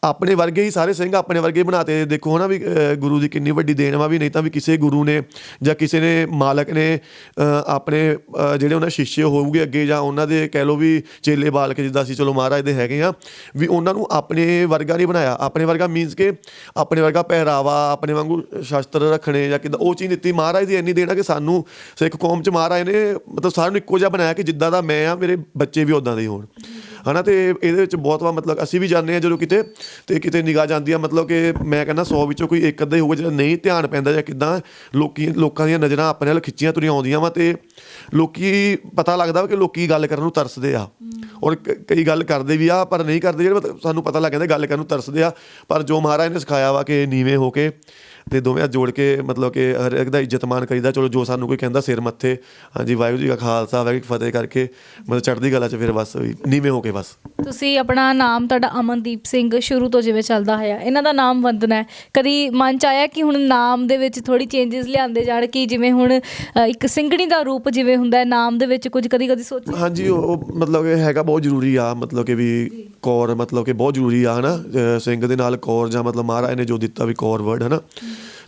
ਆਪਣੇ ਵਰਗੇ ਹੀ ਸਾਰੇ ਸਿੰਘ ਆਪਣੇ ਵਰਗੇ ਬਣਾਤੇ। ਦੇਖੋ ਹਨਾ ਵੀ ਗੁਰੂ ਦੀ ਕਿੰਨੀ ਵੱਡੀ ਦੇਣ ਵਾ ਵੀ ਨਹੀਂ ਤਾਂ ਵੀ ਕਿਸੇ ਗੁਰੂ ਨੇ ਜਾਂ ਕਿਸੇ ਨੇ ਮਾਲਕ ਨੇ ਆਪਣੇ ਜਿਹੜੇ ਉਹਨਾਂ ਸ਼ਿਸ਼ਯ ਹੋਊਗੇ ਅੱਗੇ ਜਾਂ ਉਹਨਾਂ ਦੇ ਕਹਿ ਲਓ ਵੀ ਚੇਲੇ ਬਾਲਕ ਜਿੱਦਾਂ ਅਸੀਂ ਚਲੋ ਮਹਾਰਾਜ ਦੇ ਹੈਗੇ ਆ, ਵੀ ਉਹਨਾਂ ਨੂੰ ਆਪਣੇ ਵਰਗਾ ਨਹੀਂ ਬਣਾਇਆ। ਆਪਣੇ ਵਰਗਾ ਮੀਨਸ ਕਿ ਆਪਣੇ ਵਰਗਾ ਪਹਿਰਾਵਾ, ਆਪਣੇ ਵਾਂਗੂ ਸ਼ਸਤਰ ਰੱਖਣੇ ਜਾਂ ਕਿਦਾਂ। ਉਹ ਚੀਜ਼ ਦਿੱਤੀ ਮਹਾਰਾਜ ਦੀ ਇੰਨੀ ਦੇਣਾ ਕਿ ਸਾਨੂੰ ਸਿੱਖ ਕੌਮ ਚ ਮਹਾਰਾਜ ਨੇ ਮਤਲਬ ਸਾਰਿਆਂ ਨੂੰ ਇੱਕੋ ਜਿਹਾ ਬਣਾਇਆ ਕਿ ਜਿੱਦਾਂ ਦਾ ਮੈਂ ਆ, ਮੇਰੇ ਬੱਚੇ ਵੀ ਉਦਾਂ ਦੇ ਹੋਣ। ਹਨਾ ਤੇ ਇਹਦੇ ਵਿੱਚ ਬਹੁਤ ਵਾਰ ਮਤਲਬ ਅਸੀਂ ਵੀ ਜਾਂਦੇ ਆ ਜਦੋਂ ਕਿਤੇ ਤੇ ਕਿਤੇ ਨਿਗਾਹ ਜਾਂਦੀ ਆ ਮਤਲਬ ਕਿ ਮੈਂ ਕਹਿੰਦਾ 100 ਵਿੱਚੋਂ ਕੋਈ ਇੱਕ ਅੱਧਾ ਹੀ ਹੋਊਗਾ ਜਿਹੜਾ ਨਹੀਂ ਧਿਆਨ ਪੈਂਦਾ ਜਾਂ ਕਿਦਾਂ ਲੋਕੀ ਲੋਕਾਂ ਦੀਆਂ ਨਜ਼ਰਾਂ ਆਪਣੇ ਵੱਲ ਖਿੱਚੀਆਂ ਤੁਰੀਆਂ ਆਉਂਦੀਆਂ ਵਾ ਤੇ ਲੋਕੀ ਪਤਾ ਲੱਗਦਾ ਵਾ ਕਿ ਲੋਕੀ ਗੱਲ ਕਰਨ ਨੂੰ ਤਰਸਦੇ ਆ। ਔਰ ਕਈ ਗੱਲ ਕਰਦੇ ਵੀ ਆ ਪਰ ਨਹੀਂ ਕਰਦੇ ਜਿਹੜੇ ਸਾਨੂੰ ਪਤਾ ਲੱਗ ਜਾਂਦਾ ਗੱਲ ਕਰਨ ਨੂੰ ਤਰਸਦੇ ਆ ਪਰ ਜੋ ਮਹਾਰਾਜ ਨੇ ਸਿਖਾਇਆ ਵਾ ਕਿ ਨੀਵੇਂ ਹੋ ਕੇ ਤੇ ਦੋਵੇਂ ਹੱਥ ਜੋੜ ਕੇ ਮਤਲਬ ਕਿ ਹਰ ਇੱਕ ਦਾ ਇੱਜ਼ਤ ਮਾਨ ਕਰੀਦਾ। ਚਲੋ ਜੋ ਸਾਨੂੰ ਕੋਈ ਕਹਿੰਦਾ ਸਿਰ ਮੱਥੇ ਹਾਂਜੀ ਵਾਹਿਗੁਰੂ ਜੀ ਕਾ ਖਾਲਸਾ ਵਾਹਿਗੁਰੂ ਜੀ ਫਤਿਹ ਕਰਕੇ ਮਤਲਬ ਚੜ੍ਹਦੀ ਕਲਾ ਚ ਫਿਰ ਬਸ ਵੀ ਨੀਵੇਂ ਹੋ ਕੇ ਬਸ। ਤੁਸੀਂ ਆਪਣਾ ਨਾਮ ਤੁਹਾਡਾ ਅਮਨਦੀਪ ਸਿੰਘ ਸ਼ੁਰੂ ਤੋਂ ਜਿਵੇਂ ਚੱਲਦਾ ਆਇਆ ਇਹਨਾਂ ਦਾ ਨਾਮ ਵੰਦਨਾ ਹੈ। ਕਦੀ ਮਨ ਚ ਆਇਆ ਕਿ ਹੁਣ ਨਾਮ ਦੇ ਵਿੱਚ ਥੋੜੀ ਚੇਂਜਸ ਲਿਆਂਦੇ ਜਾਣ ਕਿ ਜਿਵੇਂ ਹੁਣ ਇੱਕ ਸਿੰਘਣੀ ਦਾ ਰੂਪ ਜਿਵੇਂ ਹੁੰਦਾ ਹੈ ਨਾਮ ਦੇ ਵਿੱਚ ਕੁਝ ਕਦੀ ਕਦੀ ਸੋਚੀ ਹਾਂਜੀ ਉਹ ਮਤਲਬ ਕਿ ਹੈਗਾ ਬਹੁਤ ਜ਼ਰੂਰੀ ਆ ਮਤਲਬ ਕਿ ਵੀ ਕੌਰ ਮਤਲਬ ਕਿ ਬਹੁਤ ਜ਼ਰੂਰੀ ਆ ਹਨਾ? ਸਿੰਘ ਦੇ ਨਾਲ ਕੌਰ ਜਾਂ ਮਤਲਬ ਮਹਾਰਾਜ ਨੇ ਜੋ ਦਿੱਤਾ ਵੀ ਕੌਰ ਵਰਡ ਹਨਾ?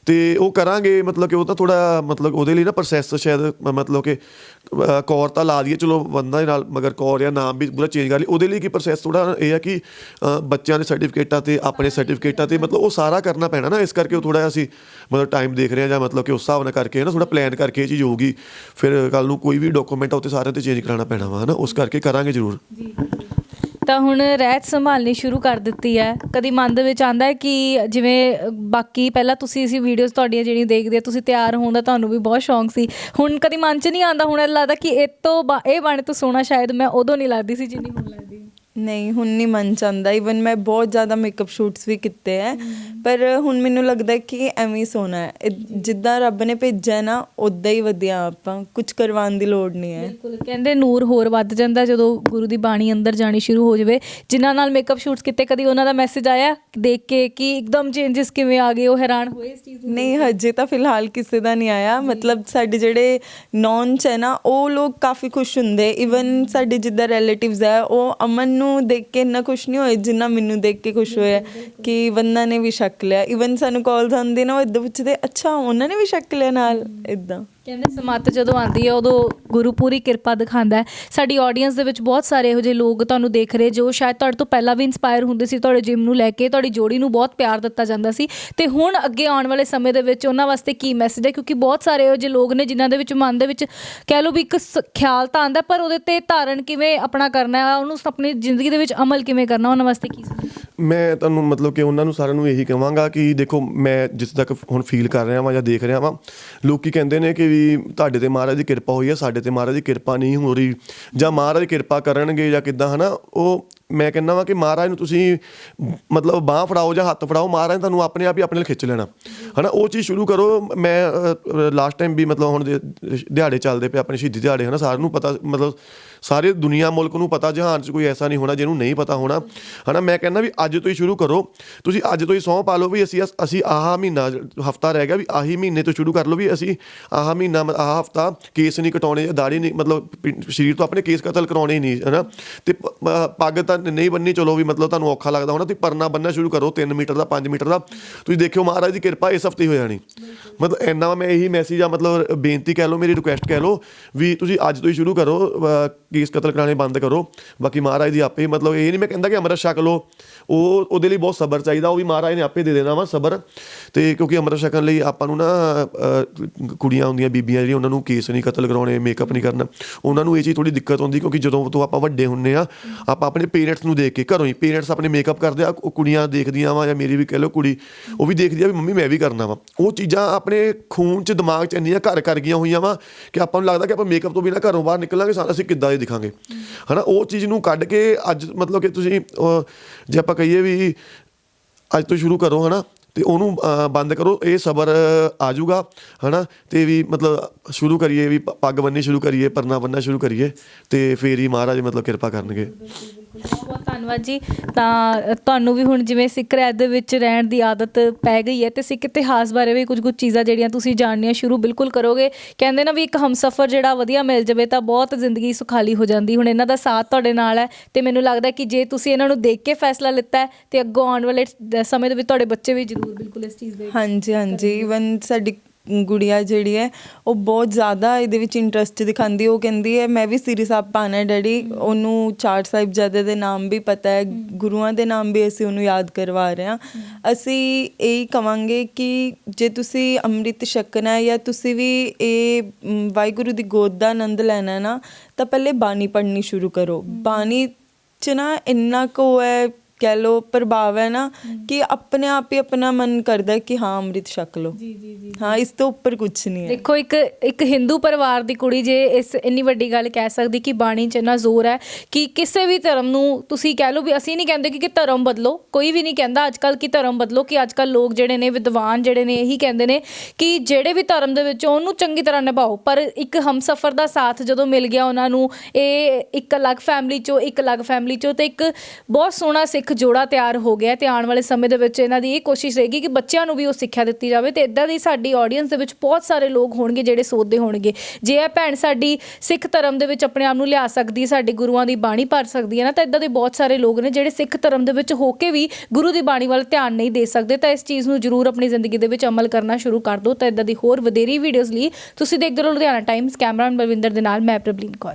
ਤੇ ਉਹ ਕਰਾਂਗੇ, ਮਤਲਬ ਕਿ ਉਹ ਤਾਂ ਥੋੜਾ ਮਤਲਬ ਉਹਦੇ ਲਈ ਨਾ ਪ੍ਰੋਸੈਸ ਸ਼ਾਇਦ ਮਤਲਬ ਕਿ, ਅਹ, ਕੌਰ ਤਾਂ ਲਾ ਦਈਏ, ਚਲੋ ਬੰਦਾ ਦੇ ਨਾਲ, ਮਗਰ ਕੌਰ ਜਾਂ ਨਾਮ ਵੀ ਪੂਰਾ ਚੇਂਜ ਕਰ ਲਈ ਉਹਦੇ ਲਈ ਕੀ ਪ੍ਰੋਸੈਸ ਥੋੜਾ ਇਹ ਆ ਕਿ ਬੱਚਿਆਂ ਦੇ ਸਰਟੀਫਿਕੇਟਾਂ ਤੇ ਆਪਣੇ ਸਰਟੀਫਿਕੇਟਾਂ ਤੇ ਮਤਲਬ ਉਹ ਸਾਰਾ ਕਰਨਾ ਪੈਣਾ ਨਾ, ਇਸ ਕਰਕੇ ਉਹ ਥੋੜਾ ਅਸੀਂ, ਮਤਲਬ ਟਾਈਮ ਦੇਖ ਰਹੇ ਹਾਂ ਜਾਂ ਮਤਲਬ ਕਿ ਉਸ ਹਿਸਾਬ ਨਾਲ ਕਰਕੇ ਨਾ ਥੋੜਾ ਪਲਾਨ ਕਰਕੇ ਇਹ ਚੀਜ਼ ਹੋਊਗੀ। ਫਿਰ ਕੱਲ ਨੂੰ ਕੋਈ ਵੀ ਡਾਕੂਮੈਂਟ ਆ ਉੱਤੇ ਸਾਰਿਆਂ ਤੇ ਚੇਂਜ ਕਰਾਉਣਾ ਪੈਣਾ ਵਾ, ਹਨਾ? ਉਸ ਕਰਕੇ ਕਰਾਂਗੇ ਜ਼ਰੂਰ। ਤਾਂ ਹੁਣ ਰਹਿਤ ਸੰਭਾਲਣੀ ਸ਼ੁਰੂ ਕਰ ਦਿੱਤੀ ਹੈ। ਕਦੀ ਮਨ ਦੇ ਵਿੱਚ ਆਂਦਾ ਹੈ ਕਿ ਜਿਵੇਂ ਬਾਕੀ ਪਹਿਲਾਂ ਤੁਸੀਂ ਅਸੀਂ ਵੀਡੀਓਜ਼ ਤੁਹਾਡੀਆਂ ਜਿਹੜੀਆਂ ਦੇਖਦੇ ਆ ਤੁਸੀਂ ਤਿਆਰ ਹੋਣ ਦਾ ਤੁਹਾਨੂੰ ਵੀ ਬਹੁਤ ਸ਼ੌਂਕ ਸੀ। ਹੁਣ ਕਦੀ ਮਨ 'ਚ ਨਹੀਂ ਆਂਦਾ ਹੁਣ ਇਹ ਲੱਗਦਾ ਕਿ ਇਹ ਤੋਂ ਬਾ- ਇਹ ਬਣ ਤੋਂ ਸੋਹਣਾ ਸ਼ਾਇਦ ਮੈਂ ਉਦੋਂ ਨਹੀਂ ਲੱਗਦੀ ਸੀ ਜਿੰਨੀ ਹੁਣ ਲੱਗਦੀ। ਨਹੀਂ ਹੁਣ ਨਹੀਂ ਮਨ ਚਾਹੁੰਦਾ ਇਵਨ ਮੈਂ ਬਹੁਤ ਜ਼ਿਆਦਾ ਮੇਕਅਪ ਸ਼ੂਟਸ ਵੀ ਕੀਤੇ ਹੈ ਪਰ ਹੁਣ ਮੈਨੂੰ ਲੱਗਦਾ ਕਿ ਐਵੇਂ ਹੀ ਹੈ ਇਹ ਜਿੱਦਾਂ ਰੱਬ ਨੇ ਭੇਜਿਆ ਨਾ ਉਦਾਂ ਹੀ ਵਧੀਆ ਆਪਾਂ। ਕੁਝ ਕਰਵਾਉਣ ਦੀ ਲੋੜ ਨਹੀਂ ਹੈ ਬਿਲਕੁਲ। ਕਹਿੰਦੇ ਨੂਰ ਹੋਰ ਵੱਧ ਜਾਂਦਾ ਜਦੋਂ ਗੁਰੂ ਦੀ ਬਾਣੀ ਅੰਦਰ ਜਾਣੀ ਸ਼ੁਰੂ ਹੋ ਜਾਵੇ। ਜਿਨ੍ਹਾਂ ਨਾਲ ਮੇਕਅਪ ਸ਼ੂਟਸ ਕੀਤੇ ਕਦੀ ਉਹਨਾਂ ਦਾ ਮੈਸੇਜ ਆਇਆ ਦੇਖ ਕੇ ਕਿ ਇੱਕਦਮ ਚੇਂਜਸ ਕਿਵੇਂ ਆ ਗਏ ਉਹ ਹੈਰਾਨ ਹੋਏ ਇਸ ਚੀਜ਼ ਨੂੰ ਨਹੀਂ ਹਜੇ ਤਾਂ ਫਿਲਹਾਲ ਕਿਸੇ ਦਾ ਨਹੀਂ ਆਇਆ। ਮਤਲਬ ਸਾਡੇ ਜਿਹੜੇ ਨੌਨ ਚ ਹੈ ਨਾ ਉਹ ਲੋਕ ਕਾਫੀ ਖੁਸ਼ ਹੁੰਦੇ। ਇਵਨ ਸਾਡੇ ਜਿੱਦਾਂ ਰਿਲੇਟਿਵਸ ਹੈ ਉਹ ਅਮਨ ਨੂੰ ਦੇਖ ਕੇ ਇੰਨਾ ਖੁਸ਼ ਨਹੀਂ ਹੋਏ ਜਿੰਨਾ ਮੈਨੂੰ ਦੇਖ ਕੇ ਖੁਸ਼ ਹੋਇਆ ਕਿ ਵੰਨਾ ਨੇ ਵੀ ਸ਼ੱਕ ਲਿਆ। ਇਵਨ ਸਾਨੂੰ ਕਾਲਸ ਆਉਂਦੇ ਨਾ ਉਹ ਇਦਾਂ ਪੁੱਛਦੇ, ਅੱਛਾ, ਉਹਨਾਂ ਨੇ ਵੀ ਸ਼ੱਕ ਲਿਆ ਨਾਲ? ਇਦਾਂ ਕਹਿੰਦੇ ਸਮੱਤ ਜਦੋਂ ਆਉਂਦੀ ਹੈ ਉਦੋਂ ਗੁਰੂ ਪੂਰੀ ਕਿਰਪਾ ਦਿਖਾਉਂਦਾ ਹੈ। ਸਾਡੀ ਆਡੀਅנס ਦੇ ਵਿੱਚ ਬਹੁਤ ਸਾਰੇ ਇਹੋ ਜਿਹੇ ਲੋਕ ਤੁਹਾਨੂੰ ਦੇਖ ਰਹੇ ਜੋ ਸ਼ਾਇਦ ਤੁਹਾਡੇ ਤੋਂ ਪਹਿਲਾਂ ਵੀ ਇਨਸਪਾਇਰ ਹੁੰਦੇ ਸੀ, ਤੁਹਾਡੇ ਜਿਮ ਨੂੰ ਲੈ ਕੇ, ਤੁਹਾਡੀ ਜੋੜੀ ਨੂੰ ਬਹੁਤ ਪਿਆਰ ਦਿੱਤਾ ਜਾਂਦਾ ਸੀ। ਤੇ ਹੁਣ ਅੱਗੇ ਆਉਣ ਵਾਲੇ ਸਮੇਂ ਦੇ ਵਿੱਚ ਉਹਨਾਂ ਵਾਸਤੇ ਕੀ ਮੈਸੇਜ ਹੈ? ਕਿਉਂਕਿ ਬਹੁਤ ਸਾਰੇ ਇਹੋ ਜਿਹੇ ਲੋਕ ਨੇ ਜਿਨ੍ਹਾਂ ਦੇ ਵਿੱਚ ਮਨ ਦੇ ਵਿੱਚ ਕਹਿ ਲਓ ਵੀ ਇੱਕ ਸ- ਖਿਆਲ ਤਾਂ ਆਉਂਦਾ, ਪਰ ਉਹਦੇ ਤੇ ਧਾਰਨ ਕਿਵੇਂ ਆਪਣਾ ਕਰਨਾ ਹੈ, ਉਹਨੂੰ ਆਪਣੀ ਜ਼ਿੰਦਗੀ ਦੇ ਵਿੱਚ ਅਮਲ ਕਿਵੇਂ ਕਰਨਾ, ਉਹਨਾਂ ਵਾਸਤੇ ਕੀ ਸੁਝਾਅ? ਮੈਂ ਤੁਹਾਨੂੰ ਮਤਲਬ ਕਿ ਉਹਨਾਂ ਨੂੰ ਸਾਰਿਆਂ ਨੂੰ ਇਹੀ ਕਹਾਂਗਾ ਕਿ ਦੇਖੋ, ਮੈਂ ਜਿੱਥੇ ਤੱਕ ਹੁਣ ਫੀਲ ਕਰ ਰਿਹਾ ਵਾਂ ਜਾਂ ਦੇਖ ਰਿਹਾ ਵਾਂ, ਲੋਕੀ ਕਹਿੰਦੇ ਨੇ ਕਿ ਵੀ ਤੁਹਾਡੇ ਤੇ ਮਹਾਰਾਜ ਦੀ ਕਿਰਪਾ ਹੋਈ ਹੈ ਸਾਡੇ ਤੇ ਮਹਾਰਾਜ ਦੀ ਕਿਰਪਾ ਨਹੀਂ ਹੋ ਰਹੀ। ਜਾਂ ਮਹਾਰਾਜ ਕਿਰਪਾ ਕਰਨਗੇ ਜਾਂ ਕਿੱਦਾਂ, ਹਨਾ? ਉਹ ਮੈਂ ਕਹਿੰਦਾ ਵਾਂ ਕਿ ਮਹਾਰਾਜ ਨੂੰ ਤੁਸੀਂ ਮਤਲਬ ਬਾਹ ਫੜਾਓ ਜਾਂ ਹੱਥ ਫੜਾਓ, ਮਹਾਰਾਜ ਨੇ ਤੁਹਾਨੂੰ ਆਪਣੇ ਆਪ ਹੀ ਆਪਣੇ ਨਾਲ ਖਿੱਚ ਲੈਣਾ। ਹਨਾ? ਉਹ ਚੀਜ਼ ਸ਼ੁਰੂ ਕਰੋ। ਮੈਂ ਲਾਸਟ ਟਾਈਮ ਵੀ ਮਤਲਬ ਹੁਣ ਦੇ- ਦਿਹਾੜੇ ਚੱਲਦੇ ਪਏ ਆਪਣੇ ਸ਼ਹੀਦੀ ਦਿਹਾੜੇ, ਹਨਾ? ਸਾਰਿਆਂ ਨੂੰ ਪਤਾ, ਮਤਲਬ ਸਾਰੇ ਦੁਨੀਆ ਮੁਲਕ ਨੂੰ ਪਤਾ, ਜਹਾਨ 'ਚ ਕੋਈ ਐਸਾ ਨਹੀਂ ਹੋਣਾ ਜਿਹਨੂੰ ਨਹੀਂ ਪਤਾ ਹੋਣਾ। ਹਨਾ, ਮੈਂ ਕਹਿੰਦਾ ਵੀ ਅੱਜ ਤੋਂ ਹੀ ਸ਼ੁਰੂ ਕਰੋ। ਤੁਸੀਂ ਅੱਜ ਤੋਂ ਹੀ ਸਹੁੰ ਪਾ ਲਓ ਵੀ ਅਸੀਂ ਅਸੀਂ ਆਹ ਮਹੀਨਾ ਹਫਤਾ ਰਹਿ ਗਿਆ ਵੀ ਆਹੀ ਮਹੀਨੇ ਤੋਂ ਸ਼ੁਰੂ ਕਰ ਲਓ ਵੀ ਅਸੀਂ ਆਹ ਮਹੀਨਾ ਮ- ਆਹ ਹਫਤਾ ਕੇਸ ਨਹੀਂ ਕਟਾਉਣੇ ਦਾੜੀ ਨਹੀਂ, ਮਤਲਬ ਪਿ- ਸਰੀਰ ਤੋਂ ਆਪਣੇ ਕੇਸ ਕਤਲ ਕਰਾਉਣੇ ਨਹੀਂ, ਹਨਾ। ਤੇ ਪ- ਪੱਗ ਤਾਂ ਨਹੀਂ ਬੰਨੀ ਚਲੋ ਵੀ ਮਤਲਬ ਤੁਹਾਨੂੰ ਔਖਾ ਲੱਗਦਾ ਹੋਣਾ ਤੁਸੀਂ ਪਰਨਾ ਬੰਨਣਾ ਸ਼ੁਰੂ ਕਰੋ 3 ਮੀਟਰ ਦਾ 5 ਮੀਟਰ ਦਾ। ਤੁਸੀਂ ਦੇਖਿਓ ਮਹਾਰਾਜ ਦੀ ਕਿਰਪਾ ਇਸ ਹਫ਼ਤੇ ਹੋ ਜਾਣੀ। ਮਤਲਬ ਇੰਨਾ ਮੈਂ ਇਹੀ ਮੈਸੇਜ ਆ ਮਤਲਬ ਬੇਨਤੀ ਕਹਿ ਲਓ, ਮੇਰੀ ਰਿਕੁਐਸਟ ਕਹਿ ਲਓ ਵੀ ਤੁਸੀਂ ਅੱਜ ਤੋਂ ਹੀ ਸ਼ੁਰੂ ਕਰੋ ਕੇਸ ਕਤਲ ਕਰਾਣੇ ਬੰਦ ਕਰੋ। ਬਾਕੀ ਮਹਾਰਾਜ ਦੀ ਆਪੇ ਮਤਲਬ ਇਹ ਨਹੀਂ ਮੈਂ ਕਹਿੰਦਾ ਕਿ ਅੰਮ੍ਰਿਤ ਛਕ ਲਓ। ਉਹ ਉਹਦੇ ਲਈ ਬਹੁਤ ਸਬਰ ਚਾਹੀਦਾ, ਉਹ ਵੀ ਮਹਾਰਾਜ ਨੇ ਆਪੇ ਦੇ ਦੇਣਾ ਵਾ ਸਬਰ। ਤੇ ਕਿਉਂਕਿ ਅੰਮ੍ਰਿਤ ਛਕਣ ਲਈ ਆਪਾਂ ਨੂੰ ਨਾ ਕੁੜੀਆਂ ਹੁੰਦੀਆਂ, ਬੀਬੀਆਂ ਜਿਹੜੀਆਂ, ਉਹਨਾਂ ਨੂੰ ਕੇਸ ਨਹੀਂ ਕਤਲ ਕਰਾਉਣੇ ਮੇਕਅਪ ਨਹੀਂ ਕਰਨਾ। ਉਹਨਾਂ ਨੂੰ ਇਹ ਚੀਜ਼ ਥੋੜੀ ਦਿੱਕਤ ਹੁੰਦੀ ਕਿਉਂਕਿ ਜਦੋਂ ਤੋਂ ਆਪਾਂ ਵੱਡੇ ਹੁੰਨੇ ਆ, ਆਪਾਂ ਆਪਣੇ ਪੇਰੈਂਟਸ ਨੂੰ ਦੇਖ ਕੇ, ਘਰੋਂ ਹੀ ਪੇਰੈਂਟਸ ਆਪਣੇ ਮੇਕਅਪ ਕਰਦੇ ਆ, ਉਹ ਕੁੜੀਆਂ ਦੇਖਦੀਆਂ ਵਾ ਜਾਂ ਮੇਰੀ ਵੀ ਕਹਿ ਲਓ ਕੁੜੀ, ਉਹ ਵੀ ਦੇਖਦੀ ਆ ਵੀ ਮੰਮੀ ਮੈਂ ਵੀ ਕਰਨਾ ਵਾ। ਉਹ ਚੀਜ਼ਾਂ ਆਪਣੇ ਖੂਨ 'ਚ, ਦਿਮਾਗ 'ਚ ਇੰਨੀਆਂ ਘਰ ਕਰ ਗਈਆਂ ਹੋਈਆਂ ਵਾ ਕਿ ਆਪਾਂ ਨੂੰ ਲੱਗਦਾ ਕਿ ਆਪਾਂ ਮੇਕਅਪ ਤੋਂ ਬਿਨਾਂ ਘਰੋਂ ਬਾਹਰ ਨਿਕਲਾਂਗੇ, ਸਾਨੂੰ ਅਸੀਂ ਕਿੱਦਾਂ ਦੇ ਦਿਖਾਂਗੇ। ਹਨਾ, ਉਹ ਚੀਜ਼ ਨੂੰ ਕੱਢ ਕੇ ਅੱਜ ਮਤਲਬ ਕਿ ਤੁਸੀਂ ਜੇ ਆਪਾਂ ਕਹੀਏ ਵੀ ਅੱਜ ਤੋਂ ਸ਼ੁਰੂ ਕਰੋ, ਹਨਾ, ਤੇ ਉਹਨੂੰ ਬੰਦ ਕਰੋ, ਇਹ ਸਬਰ ਆ ਜਾਊਗਾ ਹਨਾ, ਤੇ ਵੀ ਮਤਲਬ ਸ਼ੁਰੂ ਕਰੀਏ, ਵੀ ਪ- ਪੱਗ ਬੰਨਣੀ ਸ਼ੁਰੂ ਕਰੀਏ, ਪਰਨਾ ਬੰਨਣਾ ਸ਼ੁਰੂ ਕਰੀਏ, ਤੇ ਫੇਰ ਹੀ ਮਹਾਰਾਜ ਮਤਲਬ ਕਿਰਪਾ ਕਰਨਗੇ। ਬਹੁਤ ਬਹੁਤ ਧੰਨਵਾਦ ਜੀ। ਤਾਂ ਤੁਹਾਨੂੰ ਵੀ ਹੁਣ ਜਿਵੇਂ ਸਿੱਖ ਰਾਜ ਦੇ ਵਿੱਚ ਰਹਿਣ ਦੀ ਆਦਤ ਪੈ ਗਈ ਹੈ ਤੇ ਸਿੱਖ ਇਤਿਹਾਸ ਬਾਰੇ ਵੀ ਕੁਝ ਕੁਝ ਚੀਜ਼ਾਂ ਜਿਹੜੀਆਂ ਤੁਸੀਂ ਜਾਣਨੀਆਂ ਸ਼ੁਰੂ ਬਿਲਕੁਲ ਕਰੋਗੇ। ਕਹਿੰਦੇ ਨਾ ਵੀ ਇੱਕ ਹਮਸਫਰ ਜਿਹੜਾ ਵਧੀਆ ਮਿਲ ਜਾਵੇ ਤਾਂ ਬਹੁਤ ਜ਼ਿੰਦਗੀ ਸੁਖਾਲੀ ਹੋ ਜਾਂਦੀ। ਹੁਣ ਇਹਨਾਂ ਦਾ ਸਾਥ ਤੁਹਾਡੇ ਨਾਲ ਹੈ ਤੇ ਮੈਨੂੰ ਲੱਗਦਾ ਕਿ ਜੇ ਤੁਸੀਂ ਇਹਨਾਂ ਨੂੰ ਦੇਖ ਕੇ ਫੈਸਲਾ ਲਿੱਤਾ ਹੈ ਤੇ ਅੱਗੋਂ ਆਉਣ ਵਾਲੇ ਸਮੇਂ ਦੇ ਵਿੱਚ ਤੁਹਾਡੇ ਬੱਚੇ ਵੀ ਜ਼ਰੂਰ ਬਿਲਕੁਲ ਇਸ ਚੀਜ਼ ਦੇ ਹਾਂਜੀ ਹਾਂਜੀ। ਇਵਨ ਸਾਡੀ ਗੁੜੀਆ ਜਿਹੜੀ ਹੈ ਉਹ ਬਹੁਤ ਜ਼ਿਆਦਾ ਇਹਦੇ ਵਿੱਚ ਇੰਟਰਸਟ ਦਿਖਾਉਂਦੀ ਹੈ। ਉਹ ਕਹਿੰਦੀ ਹੈ ਮੈਂ ਵੀ ਸ੍ਰੀ ਸਾਹਿਬ ਪਾਣਾ ਡੈਡੀ। ਉਹਨੂੰ ਚਾਰ ਸਾਹਿਬਜ਼ਾਦੇ ਦੇ ਨਾਮ ਵੀ ਪਤਾ ਹੈ। ਗੁਰੂਆਂ ਦੇ ਨਾਮ ਵੀ ਅਸੀਂ ਉਹਨੂੰ ਯਾਦ ਕਰਵਾ ਰਹੇ ਹਾਂ। ਅਸੀਂ ਇਹੀ ਕਵਾਂਗੇ ਕਿ ਜੇ ਤੁਸੀਂ ਅੰਮ੍ਰਿਤ ਛਕਣਾ ਹੈ ਜਾਂ ਤੁਸੀਂ ਵੀ ਇਹ ਮ, ਵਾਹਿਗੁਰੂ ਦੀ ਗੋਦ ਦਾ ਆਨੰਦ ਲੈਣਾ ਹੈ ਨਾ ਤਾਂ ਪਹਿਲੇ ਬਾਣੀ ਪੜ੍ਹਨੀ ਸ਼ੁਰੂ ਕਰੋ। ਬਾਣੀ ਚ ਨਾ ਇੰਨਾ ਕੁ ਹੈ ਕਹਿ ਲੋ ਪ੍ਰਭਾਵ ਹੈ ਨਾ ਕਿ ਆਪਣੇ ਆਪ ਹੀ ਆਪਣਾ ਮਨ ਕਰਦਾ ਕਿ ਹਾਂ ਅੰਮ੍ਰਿਤ ਛਕ ਲੋ ਜੀ ਜੀ ਜੀ ਹਾਂ ਇਸ ਤੋਂ ਉੱਪਰ ਕੁਝ ਨਹੀਂ ਹੈ। ਦੇਖੋ ਇੱਕ ਇੱਕ ਹਿੰਦੂ ਪਰਿਵਾਰ ਦੀ ਕੁੜੀ ਜੇ ਇਸ ਇੰਨੀ ਵੱਡੀ ਗੱਲ ਕਹਿ ਸਕਦੀ ਕਿ ਬਾਣੀ 'ਚ ਇੰਨਾ ਜ਼ੋਰ ਹੈ ਕਿ ਕਿਸੇ ਵੀ ਧਰਮ ਨੂੰ ਤੁਸੀਂ ਕਹਿ ਲਓ ਵੀ ਅਸੀਂ ਨਹੀਂ ਕਹਿੰਦੇ ਕਿ ਕਿ ਧਰਮ ਬਦਲੋ। ਕੋਈ ਵੀ ਨਹੀਂ ਕਹਿੰਦਾ ਅੱਜ ਕੱਲ ਕਿ ਧਰਮ ਬਦਲੋ ਕਿ ਅੱਜ ਕੱਲ ਲੋਕ ਜਿਹੜੇ ਨੇ ਵਿਦਵਾਨ ਜਿਹੜੇ ਨੇ ਇਹੀ ਕਹਿੰਦੇ ਨੇ ਕਿ ਜਿਹੜੇ ਵੀ ਧਰਮ ਦੇ ਵਿੱਚ ਉਹਨੂੰ ਚੰਗੀ ਤਰ੍ਹਾਂ ਨਿਭਾਓ। ਪਰ ਇੱਕ ਹਮਸਫਰ ਦਾ ਸਾਥ ਜਦੋਂ ਮਿਲ ਗਿਆ ਉਹਨਾਂ ਨੂੰ ਇਹ ਇੱਕ ਅਲੱਗ ਫੈਮਿਲੀ 'ਚੋਂ ਇੱਕ ਅਲੱਗ ਫੈਮਿਲੀ 'ਚੋਂ ਤੇ ਇੱਕ ਬਹੁਤ ਸੋਹਣਾ ਸਿੱਖ ਜੋੜਾ ਤਿਆਰ ਹੋ ਗਿਆ ਤੇ ਆਉਣ ਵਾਲੇ ਸਮੇਂ ਦੇ ਵਿੱਚ ਇਹਨਾਂ ਦੀ ਇਹ ਕੋਸ਼ਿਸ਼ ਰਹੇਗੀ ਕਿ ਬੱਚਿਆਂ ਨੂੰ ਵੀ ਉਹ ਸਿੱਖਿਆ ਦਿੱਤੀ ਜਾਵੇ ਤੇ ਇਦਾਂ ਦੀ ਸਾਡੀ ਆਡੀਅנס ਦੇ ਵਿੱਚ ਬਹੁਤ ਸਾਰੇ ਲੋਕ ਹੋਣਗੇ ਜਿਹੜੇ ਸੋਚਦੇ ਹੋਣਗੇ। ਜੇ ਇਹ ਭੈਣ ਸਾਡੀ ਸਿੱਖ ਧਰਮ ਦੇ ਵਿੱਚ ਆਪਣੇ ਆਪ ਨੂੰ ਲਿਆ ਸਕਦੀ ਹੈ, ਸਾਡੇ ਗੁਰੂਆਂ ਦੀ ਬਾਣੀ ਪੜ੍ਹ ਸਕਦੀ ਹੈ ਨਾ, ਤਾਂ ਇਦਾਂ ਦੇ ਬਹੁਤ ਸਾਰੇ ਲੋਕ ਨੇ ਜਿਹੜੇ ਸਿੱਖ ਧਰਮ ਦੇ ਵਿੱਚ ਹੋ ਕੇ ਵੀ ਗੁਰੂ ਦੀ ਬਾਣੀ ਵੱਲ ਧਿਆਨ ਨਹੀਂ ਦੇ ਸਕਦੇ, ਤਾਂ ਇਸ ਚੀਜ਼ ਨੂੰ ਜ਼ਰੂਰ ਆਪਣੀ ਜ਼ਿੰਦਗੀ ਦੇ ਵਿੱਚ ਅਮਲ ਕਰਨਾ ਸ਼ੁਰੂ ਕਰ ਦਿਓ। ਤਾਂ ਇਦਾਂ ਦੀ ਹੋਰ ਵਧੇਰੀ ਵੀਡੀਓਜ਼ ਲਈ ਤੁਸੀਂ ਦੇਖਦੇ ਰਹੋ ਲੁਧਿਆਣਾ ਟਾਈਮਸ ਕੈਮਰਾਮੈਨ ਬਲਵਿੰਦਰ ਦੇ ਨਾਲ, ਮੈਂ ਪ੍ਰਬਲੀਨ ਕੌਰ।